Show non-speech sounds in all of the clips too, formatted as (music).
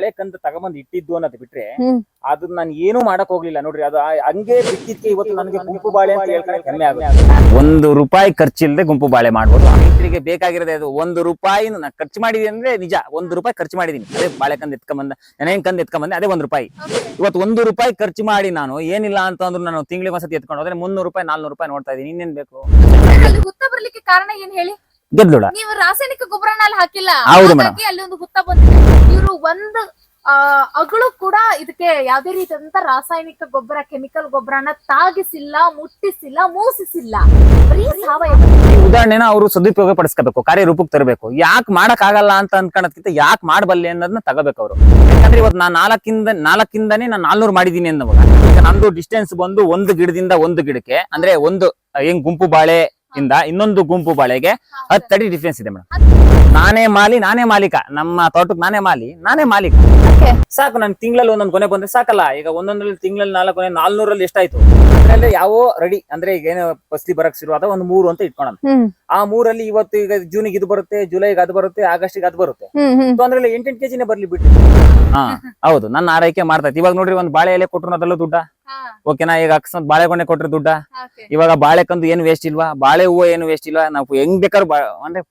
ಬಾಳೆಕಂದ ತಗೊಂಬಂದ್ ಇಟ್ಟಿದ್ದು ಅನ್ನೋದು ಬಿಟ್ರೆ ಅದನ್ನ ಅದು ನಾನು ಏನು ಮಾಡಕ್ ಹೋಗ್ಲಿಲ್ಲ ನೋಡ್ರಿ. ಅದು ಆ- ಹಂಗೆ ಬಿಟ್ಟಿದ್ಕೆ ಇವತ್ತು ನನಗೆ ಗುಂಪು ಬಾಳೆ ಅಂತ ಹೇಳ್ಕೊಂಡು ಹೆಮ್ಮೆ ಆಗುತ್ತೆ. ಒಂದು ರೂಪಾಯಿ ಖರ್ಚಿಲ್ಲದೆ ಗುಂಪು ಬಾಳೆ ಮಾಡ್ಬೋದು. ರೈತರಿಗೆ ಬೇಕಾಗಿರೋದೇ ಅದು. ಒಂದು ರೂಪಾಯಿ ನಾನು ಖರ್ಚು ಮಾಡಿದೀನಿ ಅಂದ್ರೆ ನಿಜ. ಒಂದು ರೂಪಾಯಿ ಖರ್ಚು ಮಾಡಿದೀನಿ. ಅದೇ ಬಾಳೆಕಂದ್ ಎತ್ಕೊಂಬಂದ. ಕಂದ ಕಂದ್ ಎತ್ಕೊಂಬಂದೆ? ಅದೇ ಒಂದು ರೂಪಾಯಿ. ಇವತ್ತು ಒಂದು ರೂಪಾಯಿ ಖರ್ಚು ಮಾಡಿ ನಾನು ಏನಿಲ್ಲ ಅಂತ ಅಂದ್ರು ನಾನು ತಿಂಗಳಿಗೆ ಒಂದ್ಸತಿ ಎತ್ಕೊಂಡು ಹೋದ್ರೆ ಮುನ್ನೂರು ರೂಪಾಯಿ ನಾಲ್ನೂರು ರೂಪಾಯಿ ನೋಡ್ತಾ ಇದೀನಿ. ಇನ್ನೇನ್ ಬೇಕು? ಅಲ್ಲಿ ಹುತ್ತ ಬರ್ಲಿಕ್ಕೆ ಕಾರಣ ಏನ್ ಹೇಳಿ? ಗೆದ್ದುಳ ನೀವು ರಾಸಾಯನಿಕ ಗೊಬ್ಬರನ ಅಲ್ಲಿ ಹಾಕಿಲ್ಲ? ಹೌದು ಹಾಗಾಗಿ ಅಲ್ಲಿ ಒಂದು ಹುತ್ತ ಬಂದಿದೆ. ಇವರು ಒಂದು ಆ, ಅಗಳು ಕೂಡ ಇದಕ್ಕೆ ಯಾವ್ದೇ ರೀತಿಯಾದಂತ ರಾಸಾಯನಿಕ ಗೊಬ್ಬರ ಕೆಮಿಕಲ್ ಗೊಬ್ಬರನ ತಾಗಿಸಿಲ್ಲ ಮುಟ್ಟಿಸಿಲ್ಲ ಮೂಸಿಸಿಲ್ಲ. ಬರೀ ಸಾವಯವ. ಈ ಉದಾಹರಣೆನ ಅವರು ಸದುಪಯೋಗ ಪಡಿಸ್ಕೋಬೇಕು ಕಾರ್ಯರೂಪಕ್ಕೆ ತರಬೇಕು. ಯಾಕೆ ಮಾಡಕ್ ಆಗಲ್ಲ ಅಂತ ಅನ್ಕೊಳದ್ಕಿಂತ ಯಾಕೆ ಮಾಡಬಲ್ಲೆ ಅನ್ನೋದನ್ನ ತಗೋಬೇಕು ಅವರು. ಯಾಕಂದ್ರೆ ಇವತ್ತು ನಾನು ನಾಲ್ಕಿಂದ ನಾಲ್ಕಿಂದನೇ ನಾನು ನಾಲ್ನೂರು ಮಾಡಿದೀನಿ ಅನ್ನೋವಾಗ ಈಗ ನಮ್ದು ಡಿಸ್ಟೆನ್ಸ್ ಬಂದು ಒಂದು ಗಿಡದಿಂದ ಒಂದು ಗಿಡಕ್ಕೆ ಅಂದ್ರೆ ಒಂದು ಹೆಂಗ್ ಗುಂಪು ಬಾಳೆ ಇಂದ ಇನ್ನೊಂದು ಗುಂಪು ಬಾಳೆಗೆ ಹತ್ತು ಅಡಿ ಡಿಫ್ರೆನ್ಸ್ ಇದೆ ಮೇಡಮ್. ನಾನೇ ಮಾಲಿ ನಾನೇ ಮಾಲೀಕ. ನಮ್ಮ ತೋಟಕ್ಕೆ ನಾನೇ ಮಾಲಿ ನಾನೇ ಮಾಲೀಕ. ಸಾಕು ನನ್ ತಿಂಗಳಲ್ಲಿ ಒಂದೊಂದು ಕೊನೆ ಬಂದ್ರೆ ಸಾಕಲ್ಲ. ಈಗ ಒಂದೊಂದ್ರಲ್ಲಿ ತಿಂಗಳಲ್ಲಿ ನಾಲ್ಕು ಕೊನೆ ನಾಲ್ನೂರಲ್ಲಿ ಎಷ್ಟಾಯ್ತು? ಅದ್ರಲ್ಲಿ ಯಾವ ರೆಡಿ ಅಂದ್ರೆ ಈಗ ಏನು ಫಸ್ಲಿ ಬರಕ್ ಶುರು ಆದ ಒಂದು ಮೂರು ಅಂತ ಇಟ್ಕೊಳ್ಳೋಣ ಆ ಮೂರಲ್ಲಿ ಇವತ್ತು ಈಗ ಜೂನಿಗೆ ಇದು ಬರುತ್ತೆ ಜುಲೈಗೆ ಅದು ಬರುತ್ತೆ ಆಗಸ್ಟಿಗೆ ಅದು ಬರುತ್ತೆ. ಅಂದ್ರೆ ಎಂಟೆಂಟ್ ಸೊ ಅದ್ರಲ್ಲಿ ಎಂಟೆಂಟು ಕೆಜಿನೇ ಬರ್ಲಿ ಬಿಟ್ಟು. (laughs) ಹಾ ಹೌದು. ನನ್ನ ಆರೈಕೆ ಮಾಡ್ತೈತಿ ಇವಾಗ ನೋಡ್ರಿ ಒಂದ್ ಬಾಳೆ ಎಲೆ ಕೊಟ್ಟರು ಅದರಲ್ಲೂ ದುಡ್ಡ? ಓಕೆನಾ ಈಗ ಅಕಸ್ಮಾತ್ ಬಾಳೆಗೊನೆ ಕೊಟ್ರ ದುಡ್ಡ? ಇವಾಗ ಬಾಳೆಕಂದು ಏನು ವೇಸ್ಟ್ ಇಲ್ವಾ? ಬಾಳೆ ಹೂವು ಏನು ವೇಸ್ಟ್ ಇಲ್ವಾ? ನಾವು ಹೆಂಗ್ ಬೇಕಾದ್ರು ಅಂದ್ರೆ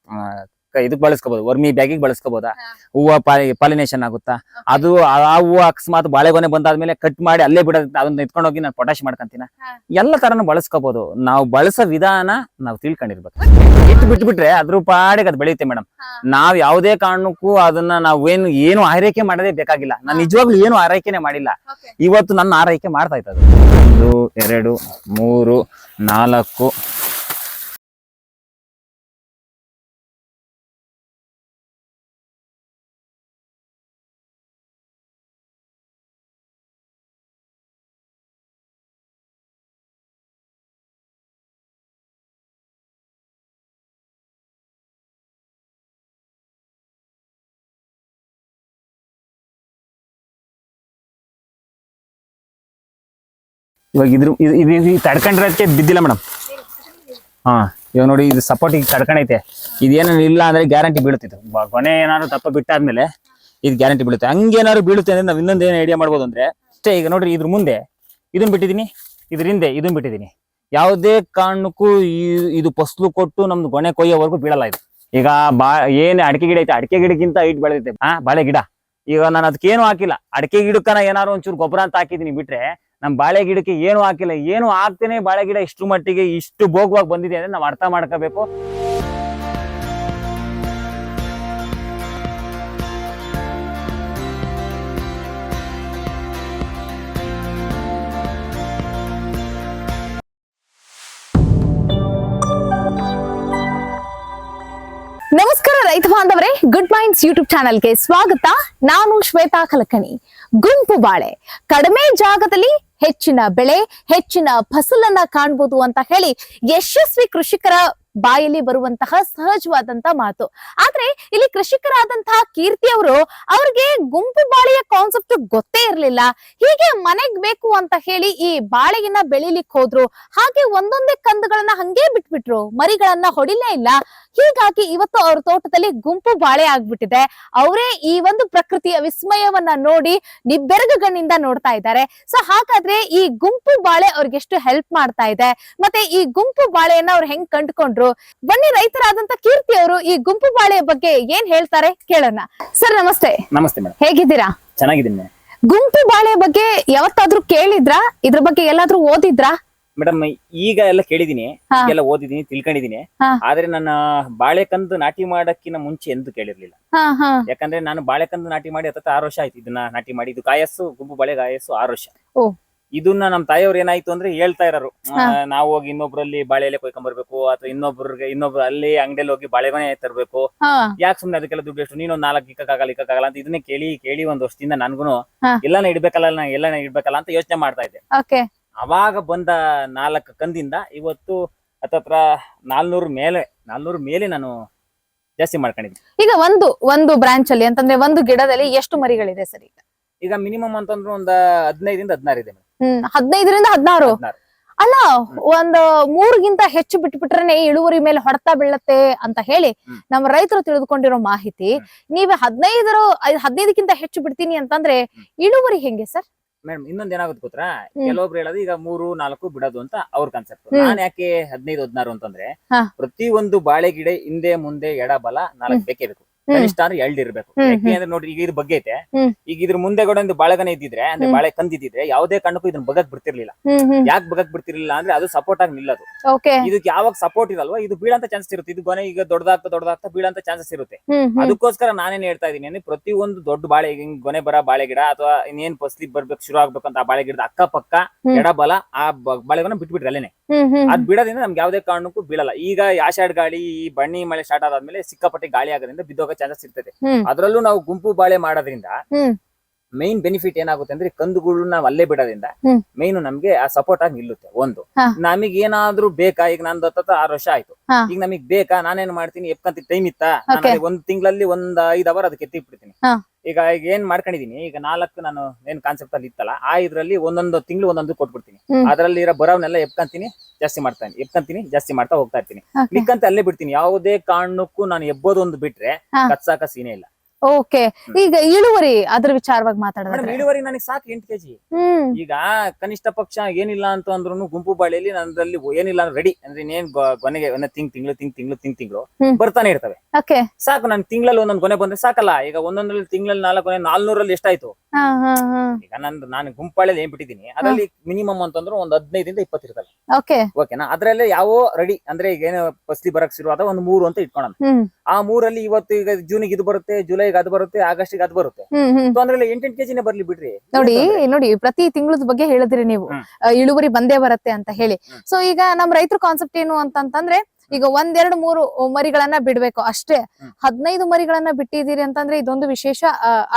ಇದಕ್ ಬಳಸ್ಕೋಬಹುದು ವರ್ಮಿ ಬ್ಯಾಗಿಗೆ ಬಳಸ್ಕೋಬಹುದಾ ಹೂವು ಪಾಲಿನೇಷನ್ ಆಗುತ್ತಾ? ಅದು ಆ ಹೂವು ಅಕಸ್ಮಾತ್ ಬಾಳೆಗೊನೆ ಬಂದಾದ್ಮೇಲೆ ಕಟ್ ಮಾಡಿ ಅಲ್ಲೇ ಬಿಡೋದ್ ಅದನ್ನ ಎತ್ಕೊಂಡು ಹೋಗಿ ನಾನು ಪೊಟ್ಯಾಶ್ ಮಾಡ್ಕೊಂತೀನ. ಎಲ್ಲ ತರನು ಬಳಸ್ಕೋಬಹುದು ನಾವು ಬಳಸೋ ವಿಧಾನ ನಾವು ತಿಳ್ಕೊಂಡಿರ್ಬೇಕು. ಇಟ್ಟು ಬಿಟ್ಬಿಟ್ರೆ ಅದ್ರ ಪಾಡಿಗೆ ಅದು ಬೆಳೆಯುತ್ತೆ ಮೇಡಮ್. ನಾವ್ ಯಾವುದೇ ಕಾರಣಕ್ಕೂ ಅದನ್ನ ನಾವ್ ಏನು ಏನು ಆರೈಕೆ ಮಾಡದೇ ಬೇಕಾಗಿಲ್ಲ. ನಾನು ನಿಜವಾಗ್ಲೂ ಏನು ಆರೈಕೆನೆ ಮಾಡಿಲ್ಲ. ಇವತ್ತು ನನ್ನ ಆರೈಕೆ ಮಾಡ್ತಾ ಇತ್ತು ಅದು ಒಂದು ಎರಡು ಮೂರು ನಾಲ್ಕು ಇವಾಗ ಇದ್ರ ಇದು ಇದು ತಡ್ಕೊಂಡಿರೋದಕ್ಕೆ ಬಿದ್ದಿಲ್ಲ ಮೇಡಮ್. ಹಾ, ಇವಾಗ ನೋಡಿ ಇದು ಸಪೋರ್ಟ್ ಈಗ ತಡ್ಕೊಂಡೈತೆ ಇದೇನು ಇಲ್ಲ ಅಂದ್ರೆ ಗ್ಯಾರಂಟಿ ಬೀಳುತ್ತಿತ್ತು ಕೊನೆ ಏನಾದ್ರು ತಪ್ಪ ಬಿಟ್ಟಾದ್ಮೇಲೆ ಇದು ಗ್ಯಾರಂಟಿ ಬೀಳುತ್ತೆ. ಹಂಗೇನಾದ್ರು ಬೀಳುತ್ತೆ ಅಂದ್ರೆ ನಾವು ಇನ್ನೊಂದು ಏನು ಐಡಿಯಾ ಮಾಡ್ಬೋದು ಅಂದ್ರೆ ಅಷ್ಟೇ ಈಗ ನೋಡ್ರಿ ಇದ್ರ ಮುಂದೆ ಇದನ್ನ ಬಿಟ್ಟಿದ್ದೀನಿ ಇದ್ರ ಹಿಂದೆ ಇದನ್ನ ಬಿಟ್ಟಿದ್ದೀನಿ ಯಾವುದೇ ಕಾರಣಕ್ಕೂ ಇದು ಫಸ್ಲು ಕೊಟ್ಟು ನಮ್ದು ಗೊನೆ ಕೊಯ್ಯೋವರೆಗೂ ಬೀಳಲ್ಲ ಇದು. ಈಗ ಬಾ ಏನು ಅಡಿಕೆ ಗಿಡ ಐತೆ, ಅಡಿಕೆ ಗಿಡಕ್ಕಿಂತ ಹೈಟ್ ಬೆಳೆದೈತೆ ಹಾ, ಬಾಳೆ ಗಿಡ. ಈಗ ನಾನು ಅದಕ್ಕೇನು ಹಾಕಿಲ್ಲ. ಅಡಿಕೆ ಗಿಡಕ್ಕನ ಏನಾದ್ರು ಒಂಚೂರು ಗೊಬ್ಬರ ಅಂತ ಹಾಕಿದ್ದೀನಿ ಬಿಟ್ರೆ ನಮ್ ಬಾಳೆ ಗಿಡಕ್ಕೆ ಏನು ಹಾಕಿಲ್ಲ, ಏನು ಹಾಕ್ತೇನೆ ಬಾಳೆ ಗಿಡ ಇಷ್ಟು ಮಟ್ಟಿಗೆ ಇಷ್ಟು ಭೋಗವಾಗಿ ಬಂದಿದೆ ಅಂದ್ರೆ ನಾವು ಅರ್ಥ ಮಾಡ್ಕೋಬೇಕು. ನಮಸ್ಕಾರ ರೈತ ಬಾಂಧವರೇ ಗುಡ್ ಮೈಂಡ್ಸ್ ಯೂಟ್ಯೂಬ್ ಚಾನೆಲ್ಗೆ ಸ್ವಾಗತ. ನಾನು ಶ್ವೇತಾ ಕಲಕಣಿ. ಗುಂಪು ಬಾಳೆ. ಕಡಿಮೆ ಜಾಗದಲ್ಲಿ ಹೆಚ್ಚಿನ ಬೆಳೆ, ಹೆಚ್ಚಿನ ಫಸಲನ್ನ ಕಾಣ್ಬೋದು ಅಂತ ಹೇಳಿ ಯಶಸ್ವಿ ಕೃಷಿಕರ ಬಾಯಲ್ಲಿ ಬರುವಂತಹ ಸಹಜವಾದಂತ ಮಾತು. ಆದ್ರೆ ಇಲ್ಲಿ ಕೃಷಿಕರಾದಂತಹ ಕೀರ್ತಿ ಅವರು ಅವ್ರಿಗೆ ಗುಂಪು ಬಾಳೆಯ ಕಾನ್ಸೆಪ್ಟ್ ಗೊತ್ತೇ ಇರಲಿಲ್ಲ. ಹೀಗೆ ಮನೆಗ್ ಬೇಕು ಅಂತ ಹೇಳಿ ಈ ಬಾಳೆಯನ್ನ ಬೆಳಿಲಿಕ್ ಹೋದ್ರು. ಹಾಗೆ ಒಂದೊಂದೇ ಕಂದುಗಳನ್ನ ಹಂಗೆ ಬಿಟ್ಬಿಟ್ರು. ಮರಿಗಳನ್ನ ಹೊಡಿಲೇ ಇಲ್ಲ. ಹೀಗಾಗಿ ಇವತ್ತು ಅವ್ರ ತೋಟದಲ್ಲಿ ಗುಂಪು ಬಾಳೆ ಆಗ್ಬಿಟ್ಟಿದೆ. ಅವರೇ ಈ ಒಂದು ಪ್ರಕೃತಿಯ ವಿಸ್ಮಯವನ್ನ ನೋಡಿ ನಿಬ್ಬೆರಗುಗಣ್ಣಿಂದ ನೋಡ್ತಾ ಇದ್ದಾರೆ. ಸೊ ಹಾಗಾದ್ರೆ ಈ ಗುಂಪು ಬಾಳೆ ಅವ್ರಿಗೆ ಎಷ್ಟು ಹೆಲ್ಪ್ ಮಾಡ್ತಾ ಇದೆ? ಮತ್ತೆ ಈ ಗುಂಪು ಬಾಳೆಯನ್ನ ಅವ್ರು ಹೆಂಗ್ ಕಂಡುಕೊಂಡ್ರು? ಬನ್ನಿ ರೈತರಾದಂತ ಕೀರ್ತಿ ಅವರು ಈ ಗುಂಪು ಬಾಳೆಯ ಬಗ್ಗೆ ಏನ್ ಹೇಳ್ತಾರೆ ಕೇಳೋಣ. ಸರ್ ನಮಸ್ತೆ. ನಮಸ್ತೆ ಮೇಡಮ್ ಹೇಗಿದ್ದೀರಾ? ಚೆನ್ನಾಗಿದ್ದೀನಿ ಗುಂಪು ಬಾಳೆ ಬಗ್ಗೆ ಯಾವತ್ತಾದ್ರೂ ಕೇಳಿದ್ರಾ? ಇದ್ರ ಬಗ್ಗೆ ಎಲ್ಲಾದ್ರೂ ಓದಿದ್ರಾ? ಮೇಡಮ್ ಈಗ ಎಲ್ಲ ಕೇಳಿದೀನಿ ಹಾ. ಎಲ್ಲ ಓದಿದೀನಿ ತಿಳ್ಕೊಂಡಿದೀನಿ. ಹಾ. ಆದ್ರೆ ನನ್ನ ಬಾಳೆಕಂದು ನಾಟಿ ಮಾಡಕ್ಕಿನ ಮುಂಚೆ ಎಂದು ಕೇಳಿರ್ಲಿಲ್ಲ. ಹಾ ಹಾ. ಯಾಕಂದ್ರೆ ನಾನು ಬಾಳೆಕಂದು ನಾಟಿ ಮಾಡಿ ಹತ್ತ ಆರು ವರ್ಷ ಆಯ್ತು ಇದನ್ನ ನಾಟಿ ಮಾಡಿ. ಇದು ಕಾಯಸ್ಸು ಗುಂಪು ಬಾಳೆ ಕಾಯಸ್ಸು ಆರು ವರ್ಷ. ಓ. ಇದನ್ನ ನಮ್ ತಾಯಿಯವ್ರು ಏನಾಯ್ತು ಅಂದ್ರೆ ಹೇಳ್ತಾ ಇರೋರು. ಹಾ. ನಾವು ಹೋಗಿ ಇನ್ನೊಬ್ರಲ್ಲಿ ಬಾಳೆ ಎಲೆ ಕೊಯ್ಕೊಂಡ್ ಬರ್ಬೇಕು ಅಥವಾ ಇನ್ನೊಬ್ರಿಗೆ ಇನ್ನೊಬ್ರು ಅಲ್ಲಿ ಅಂಗಡಿಯಲ್ಲಿ ಹೋಗಿ ಬಾಳೆಗೊನೆ ತರಬೇಕು. ಹಾ. ಯಾಕೆ ಸುಮ್ನೆ ಅದಕ್ಕೆಲ್ಲ ದುಡ್ಡು ಎಷ್ಟು? ನೀನು ನಾಲ್ಕು ಇಕ್ಕಾಗಲ್ಲ ಇಕ್ಕಾಗಲ್ಲ ಅಂತ ಇದನ್ನೇ ಕೇಳಿ ಕೇಳಿ ಒಂದ್ ವರ್ಷದಿಂದ ನನ್ಗುನು ಹಾ. ಎಲ್ಲಾನ ಇಡ್ಬೇಕಲ್ಲ ನಾ ಎಲ್ಲಾನ ಇಡ್ಬೇಕಲ್ಲ ಅಂತ ಯೋಚನೆ ಮಾಡ್ತಾ ಇದ್ದೆ. ಓಕೆ. ಅವಾಗ ಬಂದ ನಾಲ್ಕು ಕಂದಿಂದ ಇವತ್ತು ಹತ್ತತ್ರ ನಾಲ್ನೂರು ಮೇಲೆ ನಾಲ್ನೂರು ಮೇಲೆ ನಾನು ಜಾಸ್ತಿ ಮಾಡ್ಕೊಂಡಿದ್ದೀನಿ. ಈಗ ಒಂದು ಒಂದು ಬ್ರಾಂಚ್ ಅಲ್ಲಿ ಅಂತಂದ್ರೆ ಒಂದು ಗಿಡದಲ್ಲಿ ಎಷ್ಟು ಮರಿಗಳಿದೆ ಸರ್ ಈಗ? ಈಗ ಮಿನಿಮಮ್ ಅಂತಂದ್ರೆ ಒಂದ್ ಹದಿನೈದರಿಂದ ಹದಿನಾರು ಇದೆ ಹ್ಮ್ ಹದಿನೈದರಿಂದ ಹದಿನಾರು? ಅಲ್ಲ ಒಂದು ಮೂರ್ಗಿಂತ ಹೆಚ್ಚು ಬಿಟ್ಬಿಟ್ರೇನೆ ಇಳುವರಿ ಮೇಲೆ ಹೊಡೆತ ಬೀಳತ್ತೆ ಅಂತ ಹೇಳಿ. ನಮ್ಮ ರೈತರು ತಿಳಿದುಕೊಂಡಿರೋ ಮಾಹಿತಿ ನೀವ್ ಹದಿನೈದರ ಹದಿನೈದಕ್ಕಿಂತ ಹೆಚ್ಚು ಬಿಡ್ತೀನಿ ಅಂತಂದ್ರೆ ಇಳುವರಿ ಹೆಂಗೆ ಸರ್? ಮೇಡಮ್ ಇನ್ನೊಂದ್ ಏನಾಗುತ್ತೆ ಗೊತ್ತಾ. ಕೆಲವೊಬ್ರು ಹೇಳೋದು ಈಗ ಮೂರು ನಾಲ್ಕು ಬಿಡೋದು ಅಂತ ಅವ್ರ ಕಾನ್ಸೆಪ್ಟ್ ನಾನು ಯಾಕೆ ಹದಿನೈದು ಹದಿನಾರು ಅಂತಂದ್ರೆ. ಪ್ರತಿ ಒಂದು ಬಾಳೆ ಗಿಡ ಹಿಂದೆ ಮುಂದೆ ಎಡ ಬಲ ನಾಲ್ಕು ಬೇಕೇ ಬೇಕು. ಕನಿಷ್ಠ ಅಂದ್ರೆ ಎಲ್ಡ್ ಇರ್ಬೇಕು. ಯಾಕೆ ಅಂದ್ರೆ ನೋಡ್ರಿ ಈಗ ಇದ್ರ ಬಗ್ಗೆ ಐತೆ ಈಗ ಇದ್ರ ಮುಂದೆ ಕೂಡ ಒಂದು ಬಾಳೆಗನೆ ಇದ್ದಿದ್ರೆ ಅಂದ್ರೆ. ಬಾಳೆ ಕಂದಿದ್ರೆ ಯಾವುದೇ ಕಾರಣಕ್ಕೂ ಇದನ್ನ ಬಗಕ್ ಬಿಡ್ತಿರ್ಲಿಲ್ಲ. ಯಾಕೆ ಬಗಕ್ ಬಿಡ್ತಿರ್ಲಿಲ್ಲ ಅಂದ್ರೆ ಅದು ಸಪೋರ್ಟ್ ಆಗಿ ನಿಲ್ಲದು. ಇದಕ್ಕೆ ಯಾವಾಗ ಸಪೋರ್ಟ್ ಇರಲ್ವಾ ಇದು ಬೀಳಂತ ಚಾನ್ಸಸ್ ಇರುತ್ತೆ. ಇದು ಗೊನೆ ಈಗ ದೊಡ್ಡದಾಗ್ತಾ ದೊಡ್ಡದಾಗ್ತಾ ಬೀಳಂತ ಚಾನ್ಸಸ್ ಇರುತ್ತೆ. ಅದಕ್ಕೋಸ್ಕರ ನಾನೇನ್ ಹೇಳ್ತಾ ಇದೀನಿ ಅಂದ್ರೆ ಪ್ರತಿ ಒಂದು ದೊಡ್ಡ ಬಾಳೆ ಹಿಂಗ್ ಗೊನೆ ಬರ ಬಾಳೆ ಗಿಡ ಅಥವಾ ಇನ್ನೇನ್ ಫಸ್ಲಿ ಬರ್ಬೇಕು ಶುರು ಆಗ್ಬೇಕಂತ ಆ ಬಾಳೆ ಗಿಡದ ಅಕ್ಕ ಪಕ್ಕ ಎಡಬಲ ಆ ಬಾಳೆಗೊನ ಬಿಟ್ಬಿಟ್ರೆ ಅಲ್ಲೇನೆ. ಅದ್ ಬಿಡೋದ್ರಿಂದ ನಮ್ಗೆ ಯಾವ್ದೇ ಕಾರಣಕ್ಕೂ ಬೀಳಲ್ಲ. ಈಗ ಆಷಾಡ್ ಆಷಾಢ ಗಾಳಿ ಈ ಬಣ್ಣಿ ಮಳೆ ಸ್ಟಾರ್ಟ್ ಆದ್ಮೇಲೆ ಸಿಕ್ಕಾಪಟ್ಟೆ ಗಾಳಿ ಆಗೋದ್ರಿಂದ ಬಿದ್ದೋಗೋ ಚಾನ್ಸಸ್ ಇರ್ತದೆ. ಅದ್ರಲ್ಲೂ ನಾವು ಗುಂಪು ಬಾಳೆ ಮಾಡೋದ್ರಿಂದ ಮೈನ್ ಬೆನಿಫಿಟ್ ಏನಾಗುತ್ತೆ ಅಂದ್ರೆ ಕಂದುಗಳು ನಾವು ಅಲ್ಲೇ ಬಿಡೋದ್ರಿಂದ. ಮೈನ್ ನಮ್ಗೆ ಆ ಸಪೋರ್ಟ್ ಆಗಿ ನಿಲ್ಲುತ್ತೆ ಒಂದು. ನಮಗ್ ಏನಾದ್ರೂ ಬೇಕಾ ಈಗ ನಂದು ಹತ್ತತ್ತ ಆರು ವರ್ಷ ಆಯ್ತು. ಈಗ ನಮಗ್ ಬೇಕಾ ನಾನೇನ್ ಮಾಡ್ತೀನಿ ಎಪ್ಕಂತ ಟೈಮ್ ಇತ್ತಾ. ಒಂದ್ ತಿಂಗಳಲ್ಲಿ ಒಂದ್ ಐದ್ ಅವರ್ ಅದಕ್ಕೆ ಎತ್ತಿ ಬಿಡ್ತೀನಿ. ಈಗ ಈಗ ಏನ್ ಮಾಡ್ಕೊಂಡಿದೀನಿ ಈಗ ನಾಲ್ಕು ನಾನು ಏನ್ ಕಾನ್ಸೆಪ್ಟ್ ಅಲ್ಲಿ ಇತ್ತಲ್ಲ ಆ ಇದ್ರಲ್ಲಿ ಒಂದೊಂದು ತಿಂಗಳು ಒಂದೊಂದು ಕೊಟ್ಬಿಡ್ತೀನಿ. ಅದರಲ್ಲಿ ಇರೋ ಬರವನ್ನೆಲ್ಲ ಎಪ್ಕಂತೀನಿ ಜಾಸ್ತಿ ಮಾಡ್ತಾನೆ ಎಪ್ಕಂತೀನಿ ಜಾಸ್ತಿ ಮಾಡ್ತಾ ಹೋಗ್ತಾ ಇರ್ತೀನಿ. ಮಿಕ್ಕಂತ ಅಲ್ಲೇ ಬಿಡ್ತೀನಿ. ಯಾವುದೇ ಕಾರಣಕ್ಕೂ ನಾನು ಎಬ್ಬೋದು ಒಂದು ಬಿಟ್ರೆ. ಕತ್ಸಾಕ ಸೀನೇ ಇಲ್ಲ. ಓಕೆ ಈಗ ಇಳುವರಿ ಅದ್ರ ವಿಚಾರವಾಗಿ ಮಾತಾಡೋದು ಮೇಡಮ್ ಇಳುವರಿ ನನಗೆ ಸಾಕು ಎಂಟು ಕೆಜಿ. ಹ್ಮ್. ಈಗ ಕನಿಷ್ಠ ಪಕ್ಷ ಏನಿಲ್ಲ ಅಂತ ಅಂದ್ರೂ ಗುಂಪು ಬಾಳೆಯಲ್ಲಿ ನನ್ನಲ್ಲಿ ಏನಿಲ್ಲ ರೆಡಿ ಅಂದ್ರೆ ಇನ್ನೇನ್ ಗೊ- ಕೊನೆಗೆ ಒಂದ್ ತಿಂಗ್ ತಿಂಗ್ಳು ತಿಂಗ್ ತಿಂಗಳು ತಿಂಗ್ ತಿಂಗಳು ಹ್ಮ್. ಬರ್ತಾನೆ ಇರ್ತವೆ. ಓಕೆ ಸಾಕು ನನ್ ತಿಂಗಳಲ್ಲಿ ಒಂದೊಂದ್ ಕೊನೆ ಬಂದ್ರೆ ಸಾಕಲ್ಲ. ಈಗ ಒಂದೊಂದ್ರಲ್ಲಿ ತಿಂಗಳಲ್ಲಿ ನಾಲ್ಕು ನಾಲ್ನೂರಲ್ಲಿ ಎಷ್ಟಾಯ್ತು? ಹಾ ಹಾ ಹಾ. ಈಗ ನಂದು ನಾನು ಗುಂಪಾಳೆಯಲ್ಲಿ ಏನ್ ಬಿಟ್ಟಿದ್ದೀನಿ ಅದರಲ್ಲಿ ಮಿನಿಮಮ್ ಅಂತಂದ್ರೆ ಒಂದ್ ಹದಿನೈದಿಂದ ಇಪ್ಪತ್ತು ಇರ್ತವೆ. ಓಕೆ ಓಕೆನಾ ಅದ್ರಲ್ಲಿ ಯಾವ ರೆಡಿ ಅಂದ್ರೆ ಈಗ ಏನು ಫಸ್ಲಿ ಬರಕ್ ಶುರು ಆದ ಒಂದು ಮೂರು ಅಂತ ಇಟ್ಕೊಳ್ಳೋಣ ಹ್ಮ್. ಆ ಮೂರಲ್ಲಿ ಇವತ್ತು ಈಗ ಜೂನಿಗೆ ಇದು ಬರುತ್ತೆ ಜುಲೈಗೆ ಅದು ಬರುತ್ತೆ ಆಗಸ್ಟಿಗೆ ಅದು ಬರುತ್ತೆ. ಹ್ಮ್ ಹ್ಮ್. ತೊಂದ್ರೆ ಎಂಟೆಂಟು ಕೆಜಿನೇ ಬರ್ಲಿ ಬಿಡ್ರಿ. ನೋಡಿ ನೋಡಿ ಪ್ರತಿ ತಿಂಗಳದ ಬಗ್ಗೆ ಹೇಳಿದ್ರಿ ನೀವು. ಇಳುವರಿ ಬಂದೇ ಬರುತ್ತೆ ಅಂತ ಹೇಳಿ. ಸೊ ಈಗ ನಮ್ ರೈತರ ಕಾನ್ಸೆಪ್ಟ್ ಏನು ಅಂತಂತಂದ್ರೆ ಈಗ ಒಂದೆರಡು ಮೂರು ಮರಿಗಳನ್ನ ಬಿಡ್ಬೇಕು ಅಷ್ಟೇ. ಹದಿನೈದು ಮರಿಗಳನ್ನ ಬಿಟ್ಟಿದ್ದೀರಿ ಅಂತಂದ್ರೆ ಇದೊಂದು ವಿಶೇಷ